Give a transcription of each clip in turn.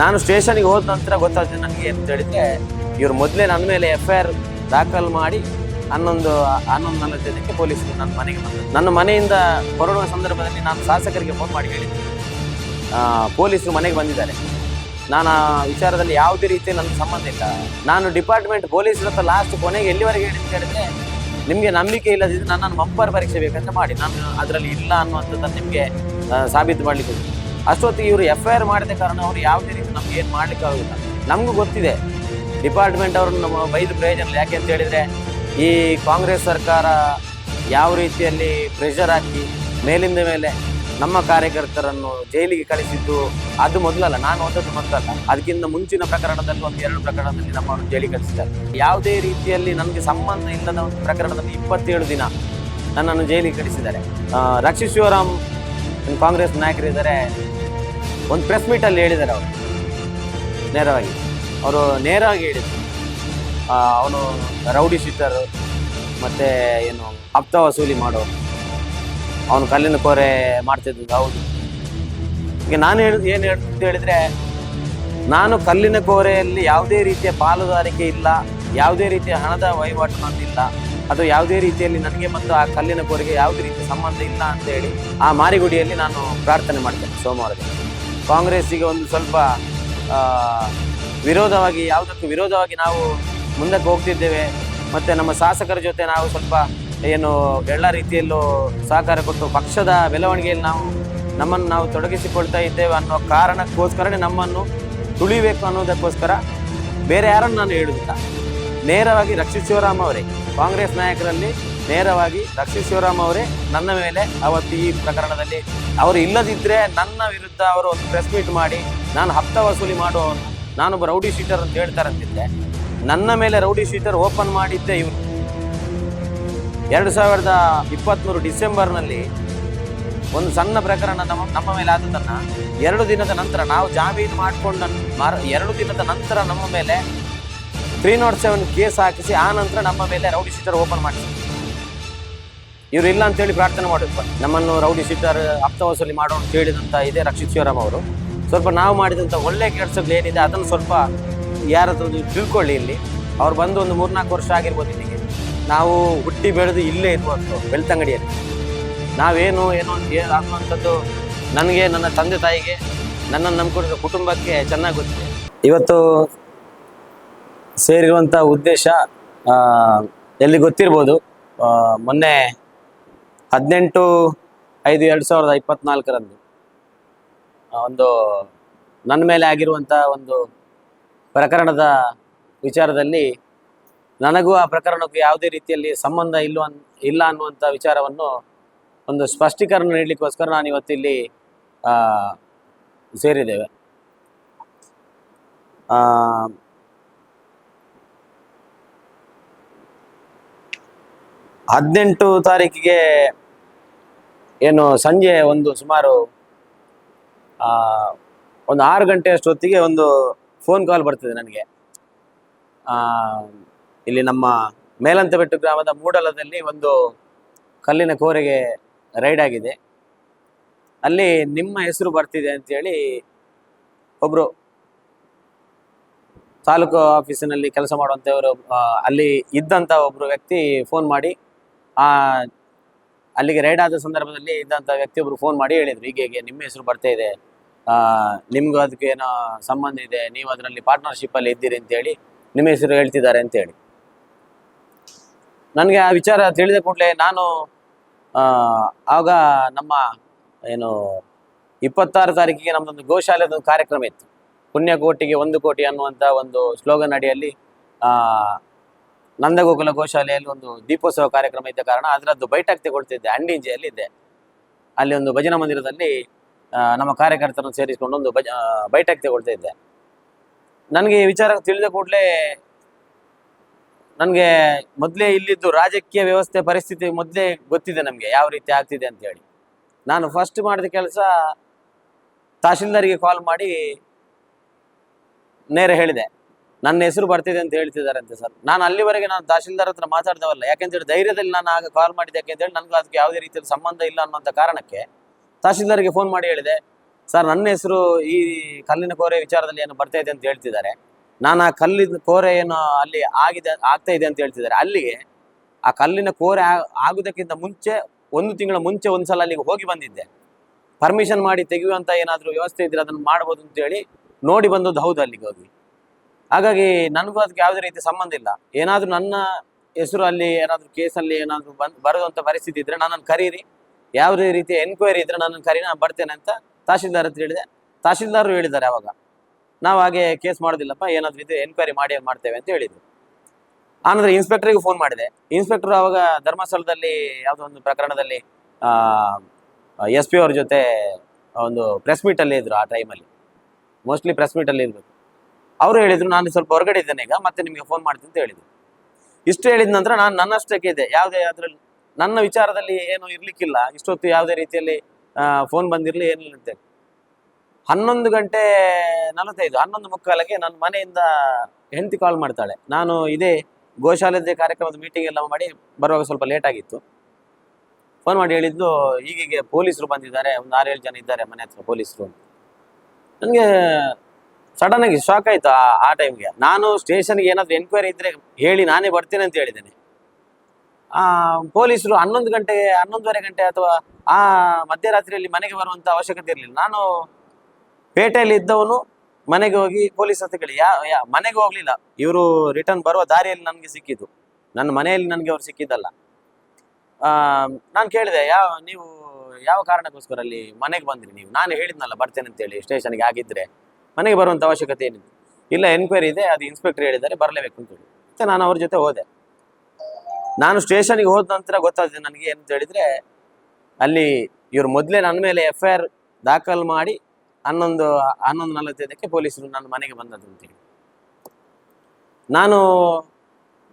ನಾನು ಸ್ಟೇಷನ್ಗೆ ಹೋದ ನಂತರ ಗೊತ್ತಾಗ್ತದೆ ನನಗೆ ಅಂತ ಹೇಳಿದ್ರೆ, ಇವ್ರು ಮೊದಲೇ ನನ್ನ ಮೇಲೆ ಎಫ್ ಐ ಆರ್ ದಾಖಲು ಮಾಡಿ ಹನ್ನೊಂದು ಹನ್ನೊಂದು ನಲವತ್ತೈದಕ್ಕೆ ಪೊಲೀಸರು ನನ್ನ ಮನೆಗೆ ಬಂದರು. ನನ್ನ ಮನೆಯಿಂದ ಹೊರಡುವ ಸಂದರ್ಭದಲ್ಲಿ ನಾನು ಶಾಸಕರಿಗೆ ಫೋನ್ ಮಾಡಿ ಹೇಳಿದ್ದೆ. ಪೊಲೀಸರು ಮನೆಗೆ ಬಂದಿದ್ದಾರೆ. ನಾನು ಆ ವಿಚಾರದಲ್ಲಿ ಯಾವುದೇ ರೀತಿ ನನ್ನ ಸಂಬಂಧ ಇಲ್ಲ. ನಾನು ಡಿಪಾರ್ಟ್ಮೆಂಟ್ ಪೊಲೀಸರ ಹತ್ರ ಲಾಸ್ಟ್ ಕೊನೆಗೆ ಎಲ್ಲಿವರೆಗೆ ಹೇಳಿದ್ದು ಹೇಳಿದ್ರೆ, ನಿಮಗೆ ನಂಬಿಕೆ ಇಲ್ಲದಿದ್ದರೆ ನನ್ನನ್ನು ಮಂಪರ್ ಪರೀಕ್ಷೆ ಬೇಕಂತ ಮಾಡಿ. ನಾನು ಅದರಲ್ಲಿ ಇಲ್ಲ ಅನ್ನುವಂಥದ್ದನ್ನು ನಿಮಗೆ ಸಾಬೀತು ಮಾಡಲಿಕ್ಕೆ. ಅಷ್ಟೊತ್ತಿಗೆ ಇವರು ಎಫ್ ಐ ಆರ್ ಮಾಡಿದ ಕಾರಣ ಅವರು ಯಾವುದೇ ರೀತಿ ನಮ್ಗೆ ಏನು ಮಾಡ್ಲಿಕ್ಕೆ ಆಗೋದಿಲ್ಲ. ನಮಗೂ ಗೊತ್ತಿದೆ. ಡಿಪಾರ್ಟ್ಮೆಂಟ್ ಅವ್ರನ್ನ ನಮ್ಮ ಬೈದು ಪ್ರಯೋಜನ ಯಾಕೆ ಅಂತ ಹೇಳಿದರೆ, ಈ ಕಾಂಗ್ರೆಸ್ ಸರ್ಕಾರ ಯಾವ ರೀತಿಯಲ್ಲಿ ಪ್ರೆಷರ್ ಹಾಕಿ ಮೇಲಿಂದ ಮೇಲೆ ನಮ್ಮ ಕಾರ್ಯಕರ್ತರನ್ನು ಜೈಲಿಗೆ ಕಳಿಸಿದ್ದು, ಅದು ಮೊದಲಲ್ಲ, ನಾನು ಓದದ್ದು ಮೊದಲಲ್ಲ. ಅದಕ್ಕಿಂತ ಮುಂಚಿನ ಪ್ರಕರಣದಲ್ಲಿ ಒಂದು ಎರಡು ಪ್ರಕರಣದಲ್ಲಿ ನಮ್ಮನ್ನು ಜೈಲಿಗೆ ಕಳಿಸಿದ್ದಾರೆ. ಯಾವುದೇ ರೀತಿಯಲ್ಲಿ ನನಗೆ ಸಂಬಂಧ ಇಲ್ಲದ ಒಂದು ಪ್ರಕರಣದಲ್ಲಿ ಇಪ್ಪತ್ತೇಳು ದಿನ ನನ್ನನ್ನು ಜೈಲಿಗೆ ಕಳಿಸಿದ್ದಾರೆ. ರಕ್ಷಿ ಶಿವರಾಮ್ ಕಾಂಗ್ರೆಸ್ ನಾಯಕರಿದ್ದಾರೆ. ಒಂದು ಪ್ರೆಸ್ ಮೀಟಲ್ಲಿ ಹೇಳಿದ್ದಾರೆ ಅವರು. ನೇರವಾಗಿ. ಅವರು ನೇರವಾಗಿ ಹೇಳಿದ್ರು. ಅವನು ರೌಡಿ ಶೀಟರು ಮತ್ತು ಏನು, ಹಪ್ತ ವಸೂಲಿ ಮಾಡೋ. ಅವನು ಕಲ್ಲಿನ ಕೋರೆ ಮಾಡ್ತಿದ್ದು ಹೌದು. ಈಗ ನಾನು ಹೇಳ, ಏನು ಹೇಳ್ತಿದ್ದು ಹೇಳಿದರೆ, ನಾನು ಕಲ್ಲಿನ ಕೋರೆಯಲ್ಲಿ ಯಾವುದೇ ರೀತಿಯ ಪಾಲುದಾರಿಕೆ ಇಲ್ಲ, ಯಾವುದೇ ರೀತಿಯ ಹಣದ ವಹಿವಾಟು ನಂದಿಲ್ಲ ಅದು ಯಾವುದೇ ರೀತಿಯಲ್ಲಿ ನನಗೆ ಮತ್ತು ಆ ಕಲ್ಲಿನ ಕೋರೆಗೆ ಯಾವುದೇ ರೀತಿಯ ಸಂಬಂಧ ಇಲ್ಲ ಅಂತ ಹೇಳಿ ಆ ಮಾರಿಗುಡಿಯಲ್ಲಿ ನಾನು ಪ್ರಾರ್ಥನೆ ಮಾಡ್ತೇನೆ ಸೋಮವಾರ ದಿನ. ಕಾಂಗ್ರೆಸ್ಸಿಗೆ ಒಂದು ಸ್ವಲ್ಪ ವಿರೋಧವಾಗಿ, ಯಾವುದಕ್ಕೂ ವಿರೋಧವಾಗಿ ನಾವು ಮುಂದಕ್ಕೆ ಹೋಗ್ತಿದ್ದೇವೆ. ಮತ್ತು ನಮ್ಮ ಶಾಸಕರ ಜೊತೆ ನಾವು ಸ್ವಲ್ಪ ಏನು ಎಲ್ಲ ರೀತಿಯಲ್ಲೂ ಸಹಕಾರ ಕೊಟ್ಟು ಪಕ್ಷದ ಬೆಳವಣಿಗೆಯಲ್ಲಿ ನಾವು ನಮ್ಮನ್ನು ನಾವು ತೊಡಗಿಸಿಕೊಳ್ತಾ ಇದ್ದೇವೆ ಅನ್ನೋ ಕಾರಣಕ್ಕೋಸ್ಕರನೇ ನಮ್ಮನ್ನು ತುಳಿಬೇಕು ಅನ್ನೋದಕ್ಕೋಸ್ಕರ ಬೇರೆ ಯಾರನ್ನು ನಾನು ಹೇಳುವುದಿಲ್ಲ. ನೇರವಾಗಿ ರಕ್ಷಿತ್ ಶಿವರಾಮ್ ಅವರೇ, ಕಾಂಗ್ರೆಸ್ ನಾಯಕರಲ್ಲಿ ನೇರವಾಗಿ ದಕ್ಷಿಣ ಶಿವರಾಮ್ ಅವರೇ ನನ್ನ ಮೇಲೆ ಅವತ್ತು ಈ ಪ್ರಕರಣದಲ್ಲಿ ಅವರು ಇಲ್ಲದಿದ್ದರೆ ನನ್ನ ವಿರುದ್ಧ ಅವರು ಒಂದು ಪ್ರೆಸ್ ಮೀಟ್ ಮಾಡಿ, ನಾನು ಹಪ್ತ ವಸೂಲಿ ಮಾಡುವವನು, ನಾನೊಬ್ಬ ರೌಡಿ ಶೀಟರ್ ಅಂತ ಹೇಳ್ತಾರಂತಿದ್ದೆ ನನ್ನ ಮೇಲೆ ರೌಡಿ ಶೀಟರ್ ಓಪನ್ ಮಾಡಿದ್ದೆ ಇವರು. ಎರಡು ಸಾವಿರದ ಇಪ್ಪತ್ತ್ಮೂರು ಡಿಸೆಂಬರ್ನಲ್ಲಿ ಒಂದು ಸಣ್ಣ ಪ್ರಕರಣ ನಮ್ಮ ನಮ್ಮ ಮೇಲೆ ಆದದನ್ನು ಎರಡು ದಿನದ ನಂತರ ನಾವು ಜಾಮೀನು ಮಾಡಿಕೊಂಡು ಮಾರ- ಎರಡು ದಿನದ ನಂತರ ನಮ್ಮ ಮೇಲೆ ತ್ರೀ ನಾಟ್ ಸೆವೆನ್ ಕೇಸ್ ಹಾಕಿಸಿ, ಆ ನಂತರ ನಮ್ಮ ಮೇಲೆ ರೌಡಿ ಶೀಟರ್ ಓಪನ್ ಮಾಡಿಸಿ ಇವರು ಇಲ್ಲ ಅಂತೇಳಿ ಪ್ರಾರ್ಥನೆ ಮಾಡಿದ್ರು ನಮ್ಮನ್ನು ರೌಡಿ ಶೀಟರ್ ಅಪ್ತವಸಲಿ ವಸೂಲಿ ಮಾಡೋ ಅಂತ ಹೇಳಿದಂತ ಇದೆ ರಕ್ಷಿತ್ ಶಿವರಾಮ್ ಅವರು. ಸ್ವಲ್ಪ ನಾವು ಮಾಡಿದಂಥ ಒಳ್ಳೆ ಕೆಲಸಗಳು ಏನಿದೆ ಅದನ್ನು ಸ್ವಲ್ಪ ಯಾರಾದ್ರೂ ತಿಳ್ಕೊಳ್ಳಿ ಇಲ್ಲಿ. ಅವ್ರು ಬಂದು ಒಂದು ಮೂರ್ನಾಲ್ಕು ವರ್ಷ ಆಗಿರ್ಬೋದು ಇಲ್ಲಿಗೆ. ನಾವು ಹುಟ್ಟಿ ಬೆಳೆದು ಇಲ್ಲೇ ಇರುವಂಥದ್ದು ಬೆಳ್ತಂಗಡಿಯಲ್ಲಿ. ನಾವೇನು ಏನೋ ಏನು ಅನ್ನುವಂಥದ್ದು ನನಗೆ, ನನ್ನ ತಂದೆ ತಾಯಿಗೆ, ನನ್ನನ್ನು ನಂಬಿಕೊಂಡ ಕುಟುಂಬಕ್ಕೆ ಚೆನ್ನಾಗಿ ಗೊತ್ತಿದೆ. ಇವತ್ತು ಸೇರಿರುವಂಥ ಉದ್ದೇಶ ಎಲ್ಲಿ ಗೊತ್ತಿರ್ಬೋದು ಮೊನ್ನೆ ಹದಿನೆಂಟು ಐದು ಎರಡು ಸಾವಿರದ ಇಪ್ಪತ್ನಾಲ್ಕರಂದು ಒಂದು ನನ್ನ ಮೇಲೆ ಆಗಿರುವಂಥ ಒಂದು ಪ್ರಕರಣದ ವಿಚಾರದಲ್ಲಿ ನನಗೂ ಆ ಪ್ರಕರಣಕ್ಕೂ ಯಾವುದೇ ರೀತಿಯಲ್ಲಿ ಸಂಬಂಧ ಇಲ್ಲ ಇಲ್ಲ ಅನ್ನುವಂಥ ವಿಚಾರವನ್ನು ಒಂದು ಸ್ಪಷ್ಟೀಕರಣ ನೀಡಲಿಕ್ಕೋಸ್ಕರ ನಾನು ಇವತ್ತಿಲ್ಲಿ ಸೇರಿದ್ದೇವೆ. ಹದಿನೆಂಟು ತಾರೀಕಿಗೆ ಏನು ಸಂಜೆ ಒಂದು ಸುಮಾರು ಒಂದು ಆರು ಗಂಟೆ ಅಷ್ಟೊತ್ತಿಗೆ ಒಂದು ಫೋನ್ ಕಾಲ್ ಬರ್ತದೆ ನನಗೆ. ಇಲ್ಲಿ ನಮ್ಮ ಮೇಲಂತಬೆಟ್ಟು ಗ್ರಾಮದ ಮೂಡಲದಲ್ಲಿ ಒಂದು ಕಲ್ಲಿನ ಕೋರೆಗೆ ರೈಡ್ ಆಗಿದೆ. ಅಲ್ಲಿ ನಿಮ್ಮ ಹೆಸರು ಬರ್ತಿದೆ ಅಂತೇಳಿ ಒಬ್ಬರು ತಾಲೂಕು ಆಫೀಸಿನಲ್ಲಿ ಕೆಲಸ ಮಾಡುವಂಥವರು ಅಲ್ಲಿ ಇದ್ದಂಥ ಒಬ್ಬರು ವ್ಯಕ್ತಿ ಫೋನ್ ಮಾಡಿ ಆ, ಅಲ್ಲಿಗೆ ರೈಡ್ ಆದ ಸಂದರ್ಭದಲ್ಲಿ ಇದ್ದಂಥ ವ್ಯಕ್ತಿ ಒಬ್ರು ಫೋನ್ ಮಾಡಿ ಹೇಳಿದ್ರು, ಹೀಗೆ ನಿಮ್ಮ ಹೆಸರು ಬರ್ತಾ ಇದೆ. ನಿಮ್ಗೂ ಅದಕ್ಕೆ ಏನೋ ಸಂಬಂಧ ಇದೆ, ನೀವು ಅದರಲ್ಲಿ ಪಾರ್ಟ್ನರ್ಶಿಪ್ ಅಲ್ಲಿ ಇದ್ದೀರಿ ಅಂತೇಳಿ ನಿಮ್ಮ ಹೆಸರು ಹೇಳ್ತಿದ್ದಾರೆ ಅಂತೇಳಿ ನನಗೆ ಆ ವಿಚಾರ ತಿಳಿದ ಕೂಡಲೇ ನಾನು ಆಗ ನಮ್ಮ ಏನು ಇಪ್ಪತ್ತಾರು ತಾರೀಕಿಗೆ ನಮ್ಮದೊಂದು ಗೋಶಾಲೆದೊಂದು ಕಾರ್ಯಕ್ರಮ ಇತ್ತು. ಪುಣ್ಯಕೋಟಿಗೆ ಒಂದು ಕೋಟಿ ಅನ್ನುವಂಥ ಒಂದು ಸ್ಲೋಗನ್ ಅಡಿಯಲ್ಲಿ ನಂದಗೋಕುಲ ಗೋಶಾಲೆಯಲ್ಲಿ ಒಂದು ದೀಪೋತ್ಸವ ಕಾರ್ಯಕ್ರಮ ಇದ್ದ ಕಾರಣ ಅದರದ್ದು ಬೈಠಕ್ ತಗೊಳ್ತಿದ್ದೆ. ಅಂಡಿಂಜೆಯಲ್ಲಿ ಇದ್ದೆ ಅಲ್ಲಿ ಒಂದು ಭಜನಾ ಮಂದಿರದಲ್ಲಿ ನಮ್ಮ ಕಾರ್ಯಕರ್ತರನ್ನು ಸೇರಿಸಿಕೊಂಡು ಒಂದು ಆ, ಬೈಠಕ್ ತಗೊಳ್ತಾ ಇದ್ದೆ ನನಗೆ ಈ ವಿಚಾರ ತಿಳಿದ ಕೂಡಲೇ ನನಗೆ ಮೊದಲೇ ಇಲ್ಲಿದ್ದು ರಾಜಕೀಯ ವ್ಯವಸ್ಥೆ ಪರಿಸ್ಥಿತಿ ಮೊದಲೇ ಗೊತ್ತಿದೆ ನಮಗೆ ಯಾವ ರೀತಿ ಆಗ್ತಿದೆ ಅಂತ ಹೇಳಿ. ನಾನು ಫಸ್ಟ್ ಮಾಡಿದ ಕೆಲಸ ತಹಶೀಲ್ದಾರಿಗೆ ಕಾಲ್ ಮಾಡಿ ನೇರ ಹೇಳಿದೆ. ನನ್ನ ಹೆಸರು ಬರ್ತಿದೆ ಅಂತ ಹೇಳ್ತಿದಾರಂತೆ ಸರ್. ನಾನು ಅಲ್ಲಿವರೆಗೆ ನಾನು ತಹಶೀಲ್ದಾರ್ ಹತ್ರ ಮಾತಾಡ್ದವಲ್ಲ. ಯಾಕಂತೇಳಿ ಧೈರ್ಯದಲ್ಲಿ ನಾನು ಆಗ ಕಾಲ್ ಮಾಡಿದೆ ಯಾಕೆಂತೇಳಿ ನನಗೆ ಅದಕ್ಕೆ ಯಾವುದೇ ರೀತಿಯಲ್ಲಿ ಸಂಬಂಧ ಇಲ್ಲ ಅನ್ನೋಂಥ ಕಾರಣಕ್ಕೆ ತಹಶೀಲ್ದಾರ್ಗೆ ಫೋನ್ ಮಾಡಿ ಹೇಳಿದೆ. ಸರ್, ನನ್ನ ಹೆಸರು ಈ ಕಲ್ಲಿನ ಕೋರೆ ವಿಚಾರದಲ್ಲಿ ಏನು ಬರ್ತಾ ಇದೆ ಅಂತ ಹೇಳ್ತಿದ್ದಾರೆ. ನಾನು ಆ ಕಲ್ಲಿನ ಕೋರೆ ಏನು ಅಲ್ಲಿ ಆಗಿದೆ, ಆಗ್ತಾ ಇದೆ ಅಂತ ಹೇಳ್ತಿದ್ದಾರೆ. ಅಲ್ಲಿಗೆ ಆ ಕಲ್ಲಿನ ಕೋರೆ ಆಗುದಕ್ಕಿಂತ ಮುಂಚೆ, ಒಂದು ತಿಂಗಳ ಮುಂಚೆ ಒಂದ್ಸಲ ಅಲ್ಲಿಗೆ ಹೋಗಿ ಬಂದಿದ್ದೆ. ಪರ್ಮಿಷನ್ ಮಾಡಿ ತೆಗೆಯುವಂಥ ಏನಾದರೂ ವ್ಯವಸ್ಥೆ ಇದ್ರೆ ಅದನ್ನು ಮಾಡ್ಬೋದು ಅಂತ ಹೇಳಿ ನೋಡಿ ಬಂದದ್ದು ಹೌದು ಅಲ್ಲಿಗೆ ಹೋಗಿ. ಹಾಗಾಗಿ ನನಗೂ ಅದಕ್ಕೆ ಯಾವುದೇ ರೀತಿ ಸಂಬಂಧ ಇಲ್ಲ. ಏನಾದರೂ ನನ್ನ ಹೆಸರು ಅಲ್ಲಿ ಏನಾದರೂ ಕೇಸಲ್ಲಿ ಏನಾದರೂ ಬಂದು ಬರೋದಂಥ ಪರಿಸ್ಥಿತಿ ಇದ್ರೆ ನನ್ನನ್ನು ಕರೀರಿ. ಯಾವುದೇ ರೀತಿಯ ಎನ್ಕ್ವೈರಿ ಇದ್ರೆ ನನ್ನನ್ನು ಕರೀರಿ, ನಾನು ಬರ್ತೇನೆ ಅಂತ ತಹಶೀಲ್ದಾರ್ ಹತ್ರ ಹೇಳಿದೆ. ತಹಶೀಲ್ದಾರರು ಹೇಳಿದ್ದಾರೆ ಅವಾಗ. ನಾವು ಹಾಗೆ ಕೇಸ್ ಮಾಡೋದಿಲ್ಲಪ್ಪ, ಏನಾದರೂ ಇದು ಎನ್ಕ್ವೈರಿ ಮಾಡಿ ಮಾಡ್ತೇವೆ ಅಂತ ಹೇಳಿದ್ರು. ಆನಂತರ ಇನ್ಸ್ಪೆಕ್ಟರ್ಗೆ ಫೋನ್ ಮಾಡಿದೆ. ಇನ್ಸ್ಪೆಕ್ಟರ್ ಅವಾಗ ಧರ್ಮಸ್ಥಳದಲ್ಲಿ ಯಾವುದೋ ಒಂದು ಪ್ರಕರಣದಲ್ಲಿ ಎಸ್ ಪಿ ಅವ್ರ ಜೊತೆ ಒಂದು ಪ್ರೆಸ್ ಮೀಟಲ್ಲಿ ಇದ್ದರು ಆ ಟೈಮಲ್ಲಿ ಮೋಸ್ಟ್ಲಿ ಪ್ರೆಸ್ ಮೀಟಲ್ಲಿ ಇರ್ಬೇಕು. ಅವರು ಹೇಳಿದ್ರು, ನಾನು ಸ್ವಲ್ಪ ಹೊರಗಡೆ ಇದ್ದೇನೆ ಈಗ, ಮತ್ತೆ ನಿಮಗೆ ಫೋನ್ ಮಾಡ್ತೀನಿ ಅಂತ ಹೇಳಿದ್ರು. ಇಷ್ಟು ಹೇಳಿದ ನಂತರ ನಾನು ನನ್ನಷ್ಟಕ್ಕೆ ಇದೆ ಯಾವುದೇ ಅದ್ರಲ್ಲಿ ನನ್ನ ವಿಚಾರದಲ್ಲಿ ಏನು ಇರ್ಲಿಕ್ಕಿಲ್ಲ. ಇಷ್ಟೊತ್ತು ಯಾವುದೇ ರೀತಿಯಲ್ಲಿ ಫೋನ್ ಬಂದಿರಲಿ, ಏನಿಲ್ಲ ಅಂತ ಹನ್ನೊಂದು ಗಂಟೆ ನಲವತ್ತೈದು, ಹನ್ನೊಂದು ಮುಕ್ಕಾಲಕ್ಕೆ ನನ್ನ ಮನೆಯಿಂದ ಹೆಂಡತಿ ಕಾಲ್ ಮಾಡ್ತಾಳೆ. ನಾನು ಇದೇ ಗೋಶಾಲೆದ್ದೆ ಕಾರ್ಯಕ್ರಮದ ಮೀಟಿಂಗ್ ಎಲ್ಲ ಮಾಡಿ ಬರುವಾಗ ಸ್ವಲ್ಪ ಲೇಟ್ ಆಗಿತ್ತು. ಫೋನ್ ಮಾಡಿ ಹೇಳಿದ್ದು ಈಗೀಗೆ ಪೊಲೀಸರು ಬಂದಿದ್ದಾರೆ. ಒಂದು ಆರೇಳು ಜನ ಇದ್ದಾರೆ ಮನೆ ಹತ್ರ ಪೊಲೀಸರು ನನಗೆ ಸಡನ್ ಆಗಿ ಶಾಕ್ ಆಯ್ತು ಆ ಟೈಮ್ಗೆ ನಾನು ಸ್ಟೇಷನ್ಗೆ ಏನಾದ್ರು ಎನ್ಕ್ವೈರಿ ಇದ್ರೆ ಹೇಳಿ, ನಾನೇ ಬರ್ತೇನೆ ಅಂತ ಹೇಳಿದ್ದೇನೆ. ಪೊಲೀಸರು ಹನ್ನೊಂದು ಗಂಟೆ, ಹನ್ನೊಂದುವರೆ ಗಂಟೆ ಅಥವಾ ಆ ಮಧ್ಯರಾತ್ರಿಯಲ್ಲಿ ಮನೆಗೆ ಬರುವಂತ ಅವಶ್ಯಕತೆ ಇರಲಿಲ್ಲ. ನಾನು ಪೇಟೆಯಲ್ಲಿ ಇದ್ದವನು ಮನೆಗೆ ಹೋಗಿ ಪೊಲೀಸ್ ಹತ್ರ ಕೇಳಿ. ಯಾ ಯಾ, ಮನೆಗೆ ಹೋಗ್ಲಿಲ್ಲ. ಇವರು ರಿಟರ್ನ್ ಬರುವ ದಾರಿಯಲ್ಲಿ ನನಗೆ ಸಿಕ್ಕಿದ್ದು. ನನ್ನ ಮನೆಯಲ್ಲಿ ನನಗೆ ಅವ್ರು ಸಿಕ್ಕಿದ್ದಲ್ಲ. ನಾನು ಕೇಳಿದೆ ಯಾವ ನೀವು ಯಾವ ಕಾರಣಕ್ಕೋಸ್ಕರ ಅಲ್ಲಿ ಮನೆಗೆ ಬಂದ್ರಿ ನೀವು? ನಾನು ಹೇಳಿದ್ನಲ್ಲ, ಬರ್ತೇನೆ ಅಂತೇಳಿ ಸ್ಟೇಷನ್ಗೆ ಆಗಿದ್ರೆ ಮನೆಗೆ ಬರುವಂತ ಅವಶ್ಯಕತೆ ಏನಿದೆ? ಇಲ್ಲ ಎನ್ಕ್ವೈರಿ ಇದೆ, ಅದು ಇನ್ಸ್ಪೆಕ್ಟರ್ ಹೇಳಿದ್ದಾರೆ, ಬರಲೇಬೇಕು ಅಂತ ಹೇಳಿ. ಮತ್ತೆ ನಾನು ಅವ್ರ ಜೊತೆ ಹೋದೆ. ನಾನು ಸ್ಟೇಷನ್ಗೆ ಹೋದ ನಂತರ ಗೊತ್ತಾಗ್ತದೆ ನನಗೆ ಏನಂತ ಹೇಳಿದ್ರೆ, ಅಲ್ಲಿ ಇವ್ರು ಮೊದಲೇ ನನ್ನ ಮೇಲೆ ಎಫ್ ಐ ಆರ್ ದಾಖಲು ಮಾಡಿ, ಹನ್ನೊಂದು ಹನ್ನೊಂದು, ನಲವತ್ತೈದಕ್ಕೆ ಪೊಲೀಸರು ನನ್ನ ಮನೆಗೆ ಬಂದದ್ದು ಅಂತೇಳಿ ನಾನು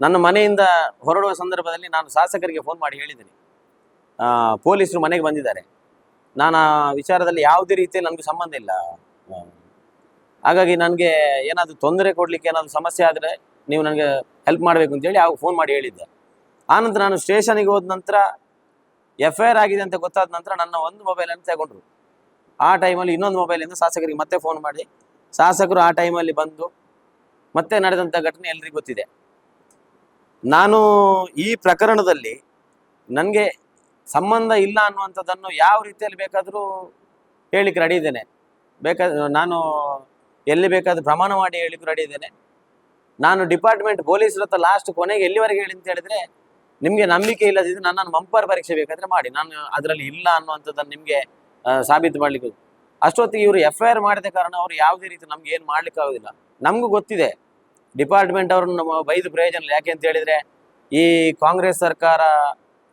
ನನ್ನ ಮನೆಯಿಂದ ಹೊರಡುವ ಸಂದರ್ಭದಲ್ಲಿ ನಾನು ಶಾಸಕರಿಗೆ ಫೋನ್ ಮಾಡಿ ಹೇಳಿದ್ದೀನಿ. ಪೊಲೀಸರು ಮನೆಗೆ ಬಂದಿದ್ದಾರೆ. ನಾನು ಆ ವಿಚಾರದಲ್ಲಿ ಯಾವುದೇ ರೀತಿಯಲ್ಲಿ ನನಗೆ ಸಂಬಂಧ ಇಲ್ಲ. ಹಾಗಾಗಿ ನನಗೆ ಏನಾದರೂ ತೊಂದರೆ ಕೊಡಲಿಕ್ಕೆ ಏನಾದರೂ ಸಮಸ್ಯೆ ಆದರೆ ನೀವು ನನಗೆ ಹೆಲ್ಪ್ ಮಾಡಬೇಕು ಅಂತೇಳಿ ಆಗ ಫೋನ್ ಮಾಡಿ ಹೇಳಿದ್ದೆ. ಆನಂತರ ನಾನು ಸ್ಟೇಷನಿಗೆ ಹೋದ ನಂತರ ಎಫ್ ಐ ಆರ್ ಆಗಿದೆ ಅಂತ ಗೊತ್ತಾದ ನಂತರ ನನ್ನ ಒಂದು ಮೊಬೈಲನ್ನು ತಗೊಂಡ್ರು. ಆ ಟೈಮಲ್ಲಿ ಇನ್ನೊಂದು ಮೊಬೈಲಿಂದ ಶಾಸಕರಿಗೆ ಮತ್ತೆ ಫೋನ್ ಮಾಡಿ. ಶಾಸಕರು ಆ ಟೈಮಲ್ಲಿ ಬಂದು ಮತ್ತೆ ನಡೆದಂಥ ಘಟನೆ ಎಲ್ರಿಗೂ ಗೊತ್ತಿದೆ. ನಾನು ಈ ಪ್ರಕರಣದಲ್ಲಿ ನನಗೆ ಸಂಬಂಧ ಇಲ್ಲ ಅನ್ನುವಂಥದ್ದನ್ನು ಯಾವ ರೀತಿಯಲ್ಲಿ ಬೇಕಾದರೂ ಹೇಳಿಕ್ಕೆ ರೆಡಿ ಇದ್ದೇನೆ. ಬೇಕಾದ ನಾನು ಎಲ್ಲಿ ಬೇಕಾದ್ರೂ ಪ್ರಮಾಣ ಮಾಡಿ ಹೇಳಿಕ್ಕೆ ರೆಡಿ ಇದ್ದೇನೆ. ನಾನು ಡಿಪಾರ್ಟ್ಮೆಂಟ್ ಪೊಲೀಸರ ಹತ್ರ ಲಾಸ್ಟ್ ಕೊನೆಗೆ ಎಲ್ಲಿವರೆಗೆ ಹೇಳಿ ಅಂತ ಹೇಳಿದ್ರೆ, ನಿಮಗೆ ನಂಬಿಕೆ ಇಲ್ಲದಿದ್ರೆ ನನ್ನನ್ನು ಮಂಪರ್ ಪರೀಕ್ಷೆ ಬೇಕಾದ್ರೆ ಮಾಡಿ. ನಾನು ಅದರಲ್ಲಿ ಇಲ್ಲ ಅನ್ನುವಂಥದ್ದನ್ನು ನಿಮಗೆ ಸಾಬೀತು ಮಾಡ್ಲಿಕ್ಕೆ ಅಷ್ಟೊತ್ತಿಗೆ ಇವರು ಎಫ್ ಐ ಆರ್ ಮಾಡಿದ ಕಾರಣ ಅವರು ಯಾವುದೇ ರೀತಿ ನಮ್ಗೆ ಏನು ಮಾಡ್ಲಿಕ್ಕೆ ಆಗೋದಿಲ್ಲ. ನಮಗೂ ಗೊತ್ತಿದೆ. ಡಿಪಾರ್ಟ್ಮೆಂಟ್ ಅವ್ರನ್ನ ಬೈದು ಪ್ರಯೋಜನ ಯಾಕೆ ಅಂತ ಹೇಳಿದ್ರೆ, ಈ ಕಾಂಗ್ರೆಸ್ ಸರ್ಕಾರ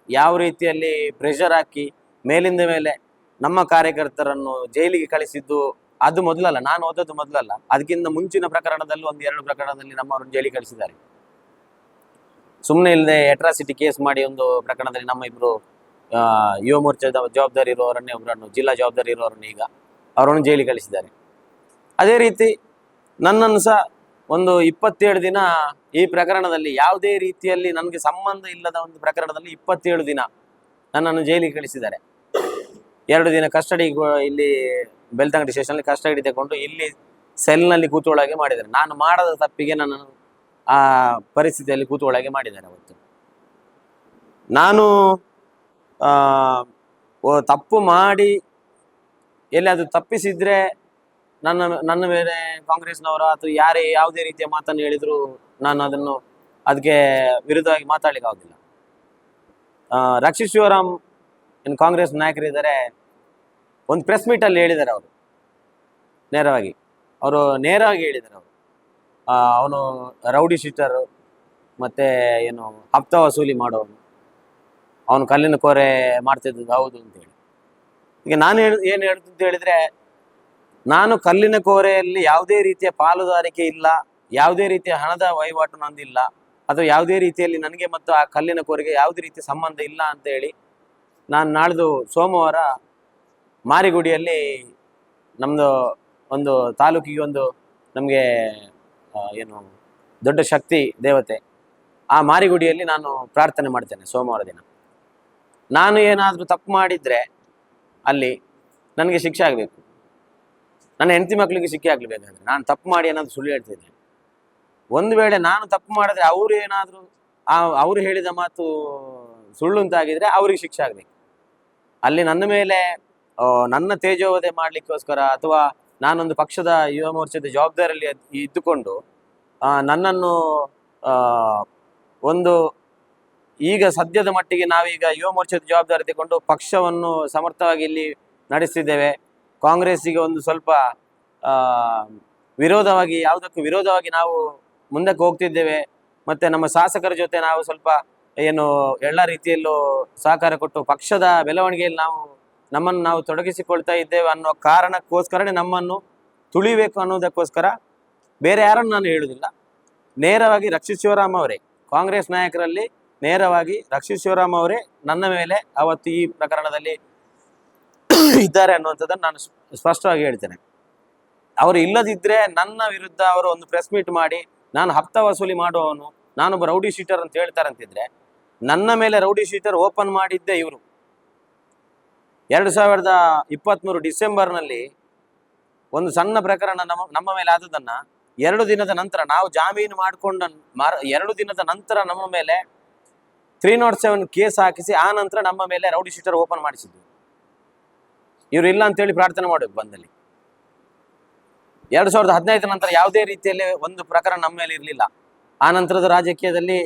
ಯಾವ ರೀತಿಯಲ್ಲಿ ಪ್ರೆಷರ್ ಹಾಕಿ, ಮೇಲಿಂದ ಮೇಲೆ ನಮ್ಮ ಕಾರ್ಯಕರ್ತರನ್ನು ಜೈಲಿಗೆ ಕಳಿಸಿದ್ದು ಅದು ಮೊದಲಲ್ಲ, ನಾನು ಓದೋದು ಮೊದಲಲ್ಲ. ಅದಕ್ಕಿಂತ ಮುಂಚಿನ ಪ್ರಕರಣದಲ್ಲಿ ಒಂದು ಎರಡು ಪ್ರಕರಣದಲ್ಲಿ ನಮ್ಮವರನ್ನು ಜೈಲಿಗೆ ಕಳಿಸಿದ್ದಾರೆ. ಸುಮ್ಮನೆ ಇಲ್ಲದೆ ಅಟ್ರಾಸಿಟಿ ಕೇಸ್ ಮಾಡಿ ಒಂದು ಪ್ರಕರಣದಲ್ಲಿ ನಮ್ಮ ಇಬ್ರು ಯುವ ಮೋರ್ಚಾದ ಜವಾಬ್ದಾರಿ ಇರುವವರನ್ನೇ ಒಬ್ಬರನ್ನು ಜಿಲ್ಲಾ ಜವಾಬ್ದಾರಿ ಇರುವವರನ್ನು ಈಗ ಅವರನ್ನು ಜೈಲಿಗೆ ಕಳಿಸಿದ್ದಾರೆ. ಅದೇ ರೀತಿ ನನ್ನನ್ನು ಸಹ ಒಂದು ಇಪ್ಪತ್ತೇಳು ದಿನ ಈ ಪ್ರಕರಣದಲ್ಲಿ ಯಾವುದೇ ರೀತಿಯಲ್ಲಿ ನನಗೆ ಸಂಬಂಧ ಇಲ್ಲದ ಒಂದು ಪ್ರಕರಣದಲ್ಲಿ ಇಪ್ಪತ್ತೇಳು ದಿನ ನನ್ನನ್ನು ಜೈಲಿಗೆ ಕಳಿಸಿದ್ದಾರೆ. ಎರಡು ದಿನ ಕಸ್ಟಡಿ ಇಲ್ಲಿ ಬೆಳ್ತಂಗಡಿ ಸ್ಟೇಷನಲ್ಲಿ ಕಷ್ಟ ತಗೊಂಡು ಇಲ್ಲಿ ಸೆಲ್ನಲ್ಲಿ ಕೂತೊಳಗೆ ಮಾಡಿದ್ದಾರೆ. ನಾನು ಮಾಡದ ತಪ್ಪಿಗೆ ನನ್ನನ್ನು ಆ ಪರಿಸ್ಥಿತಿಯಲ್ಲಿ ಕೂತೊಳಗೆ ಮಾಡಿದ್ದಾರೆ ಅವತ್ತು. ನಾನು ತಪ್ಪು ಮಾಡಿ ಎಲ್ಲಿಯಾದ್ರೂ ತಪ್ಪಿಸಿದ್ರೆ ನನ್ನ ನನ್ನ ಮೇಲೆ ಕಾಂಗ್ರೆಸ್ನವರು ಅಥವಾ ಯಾರೇ ಯಾವುದೇ ರೀತಿಯ ಮಾತನ್ನು ಹೇಳಿದ್ರು ನಾನು ಅದನ್ನು ಅದಕ್ಕೆ ವಿರುದ್ಧವಾಗಿ ಮಾತಾಡ್ಲಿಕ್ಕೆ ಆಗುದಿಲ್ಲ. ರಕ್ಷಿತ್ ಶಿವರಾಮ್ ಕಾಂಗ್ರೆಸ್ ನಾಯಕರಿದ್ದಾರೆ ಒಂದು ಪ್ರೆಸ್ ಮೀಟಲ್ಲಿ ಹೇಳಿದ್ದಾರೆ ಅವರು. ನೇರವಾಗಿ. ಅವರು ನೇರವಾಗಿ ಹೇಳಿದ್ದಾರೆ ಅವರು. ಅವನು ರೌಡಿ ಶೀಟರು ಮತ್ತು ಏನು ಹಪ್ತ ವಸೂಲಿ ಮಾಡೋನು. ಅವನು ಕಲ್ಲಿನ ಕೋರೆ ಮಾಡ್ತಿದ್ದದ್ದು ಹೌದು ಅಂತೇಳಿ ಈಗ ನಾನು ಹೇಳ, ಏನು ಹೇಳ್ತು ಅಂತ ಹೇಳಿದರೆ, ನಾನು ಕಲ್ಲಿನ ಕೋರೆಯಲ್ಲಿ ಯಾವುದೇ ರೀತಿಯ ಪಾಲುದಾರಿಕೆ ಇಲ್ಲ, ಯಾವುದೇ ರೀತಿಯ ಹಣದ ವಹಿವಾಟು ನಂದಿಲ್ಲ, ಅಥವಾ ಯಾವುದೇ ರೀತಿಯಲ್ಲಿ ನನಗೆ ಮತ್ತು ಆ ಕಲ್ಲಿನ ಕೋರೆಗೆ ಯಾವುದೇ ರೀತಿಯ ಸಂಬಂಧ ಇಲ್ಲ ಅಂತ ಹೇಳಿ, ನಾನು ನಾಳ್ದು ಸೋಮವಾರ ಮಾರಿಗುಡಿಯಲ್ಲಿ ನಮ್ಮದು ಒಂದು ತಾಲೂಕಿಗೆ ಒಂದು ನಮಗೆ ಏನು ದೊಡ್ಡ ಶಕ್ತಿ ದೇವತೆ. ಆ ಮಾರಿಗುಡಿಯಲ್ಲಿ ನಾನು ಪ್ರಾರ್ಥನೆ ಮಾಡ್ತೇನೆ ಸೋಮವಾರ ದಿನ. ನಾನು ಏನಾದರೂ ತಪ್ಪು ಮಾಡಿದರೆ ಅಲ್ಲಿ ನನಗೆ ಶಿಕ್ಷೆ ಆಗಬೇಕು. ನನ್ನ ಹೆಂಡತಿ ಮಕ್ಕಳಿಗೆ ಸಿಕ್ಕಿ ಆಗ್ಲೇಬೇಕಾದ್ರೆ ನಾನು ತಪ್ಪು ಮಾಡಿ ಏನಾದರೂ ಸುಳ್ಳು ಹೇಳ್ತಿದ್ದೆ ಒಂದು ವೇಳೆ ನಾನು ತಪ್ಪು ಮಾಡಿದ್ರೆ ಅವರು ಏನಾದರೂ, ಆ, ಅವರು ಹೇಳಿದ ಮಾತು ಸುಳ್ಳು ಅಂತಾಗಿದ್ರೆ ಅವ್ರಿಗೆ ಶಿಕ್ಷೆ ಆಗಬೇಕು. ಅಲ್ಲಿ ನನ್ನ ಮೇಲೆ ನನ್ನ ತೇಜೋವಧೆ ಮಾಡ್ಲಿಕ್ಕೋಸ್ಕರ ಅಥವಾ ನಾನೊಂದು ಪಕ್ಷದ ಯುವ ಮೋರ್ಚಾದ ಜವಾಬ್ದಾರಿಯಲ್ಲಿ ಇದ್ದುಕೊಂಡು ನನ್ನನ್ನು ಒಂದು ಈಗ ಸದ್ಯದ ಮಟ್ಟಿಗೆ ನಾವೀಗ ಯುವ ಮೋರ್ಚಾದ ಜವಾಬ್ದಾರಿ ತಗೊಂಡು ಪಕ್ಷವನ್ನು ಸಮರ್ಥವಾಗಿ ಇಲ್ಲಿ ನಡೆಸ್ತಿದ್ದೇವೆ. ಕಾಂಗ್ರೆಸ್ಸಿಗೆ ಒಂದು ಸ್ವಲ್ಪ ವಿರೋಧವಾಗಿ, ಯಾವುದಕ್ಕೂ ವಿರೋಧವಾಗಿ ನಾವು ಮುಂದಕ್ಕೆ ಹೋಗ್ತಿದ್ದೇವೆ. ಮತ್ತೆ ನಮ್ಮ ಶಾಸಕರ ಜೊತೆ ನಾವು ಸ್ವಲ್ಪ ಏನು, ಎಲ್ಲ ರೀತಿಯಲ್ಲೂ ಸಹಕಾರ ಕೊಟ್ಟು ಪಕ್ಷದ ಬೆಳವಣಿಗೆಯಲ್ಲಿ ನಾವು ನಮ್ಮನ್ನು ನಾವು ತೊಡಗಿಸಿಕೊಳ್ತಾ ಇದ್ದೇವೆ ಅನ್ನೋ ಕಾರಣಕ್ಕೋಸ್ಕರನೇ ನಮ್ಮನ್ನು ತುಳಿಬೇಕು ಅನ್ನೋದಕ್ಕೋಸ್ಕರ ಬೇರೆ ಯಾರನ್ನು ನಾನು ಹೇಳುವುದಿಲ್ಲ. ನೇರವಾಗಿ ರಕ್ಷಿತ್ ಶಿವರಾಮ್ ಅವರೇ, ಕಾಂಗ್ರೆಸ್ ನಾಯಕರಲ್ಲಿ ನೇರವಾಗಿ ರಕ್ಷಿತ್ ಶಿವರಾಮ್ ಅವರೇ ನನ್ನ ಮೇಲೆ ಅವತ್ತು ಈ ಪ್ರಕರಣದಲ್ಲಿ ಇದ್ದಾರೆ ಅನ್ನುವಂಥದ್ದನ್ನು ನಾನು ಸ್ಪ- ಸ್ಪಷ್ಟವಾಗಿ ಹೇಳ್ತೇನೆ. ಅವರು ಇಲ್ಲದಿದ್ದರೆ ನನ್ನ ವಿರುದ್ಧ ಅವರು ಒಂದು ಪ್ರೆಸ್ ಮೀಟ್ ಮಾಡಿ, ನಾನು ಹಪ್ತ ವಸೂಲಿ ಮಾಡುವವನು, ನಾನೊಬ್ಬ ರೌಡಿ ಶೀಟರ್ ಅಂತ ಹೇಳ್ತಾರಂತಿದ್ರೆ, ನನ್ನ ಮೇಲೆ ರೌಡಿ ಶೀಟರ್ ಓಪನ್ ಮಾಡಿದ್ದೆ ಇವರು. ಎರಡು ಸಾವಿರದ ಇಪ್ಪತ್ತ್ಮೂರು ಡಿಸೆಂಬರ್ನಲ್ಲಿ ಒಂದು ಸಣ್ಣ ಪ್ರಕರಣ ನಮ್ಮ ನಮ್ಮ ಮೇಲೆ ಆದದನ್ನು ಎರಡು ದಿನದ ನಂತರ ನಾವು ಜಾಮೀನು ಮಾಡಿಕೊಂಡ ಮಾರ- ಎರಡು ದಿನದ ನಂತರ ನಮ್ಮ ಮೇಲೆ ತ್ರೀ ನಾಟ್ ಸೆವೆನ್ ಕೇಸ್ ಹಾಕಿಸಿ ಆ ನಂತರ ನಮ್ಮ ಮೇಲೆ ರೌಡಿ ಶೀಟರ್ ಓಪನ್ ಮಾಡಿಸಿದ್ದು ಇವರು ಇಲ್ಲ ಅಂತೇಳಿ ಪ್ರಾರ್ಥನೆ ಮಾಡಬೇಕು ಬಂದಲ್ಲಿ. ಎರಡು ಸಾವಿರದ ಹದಿನೈದರ ನಂತರ ಯಾವುದೇ ರೀತಿಯಲ್ಲಿ ಒಂದು ಪ್ರಕರಣ ನಮ್ಮ ಮೇಲೆ ಇರಲಿಲ್ಲ. ಆ ನಂತರದ ರಾಜಕೀಯದಲ್ಲಿ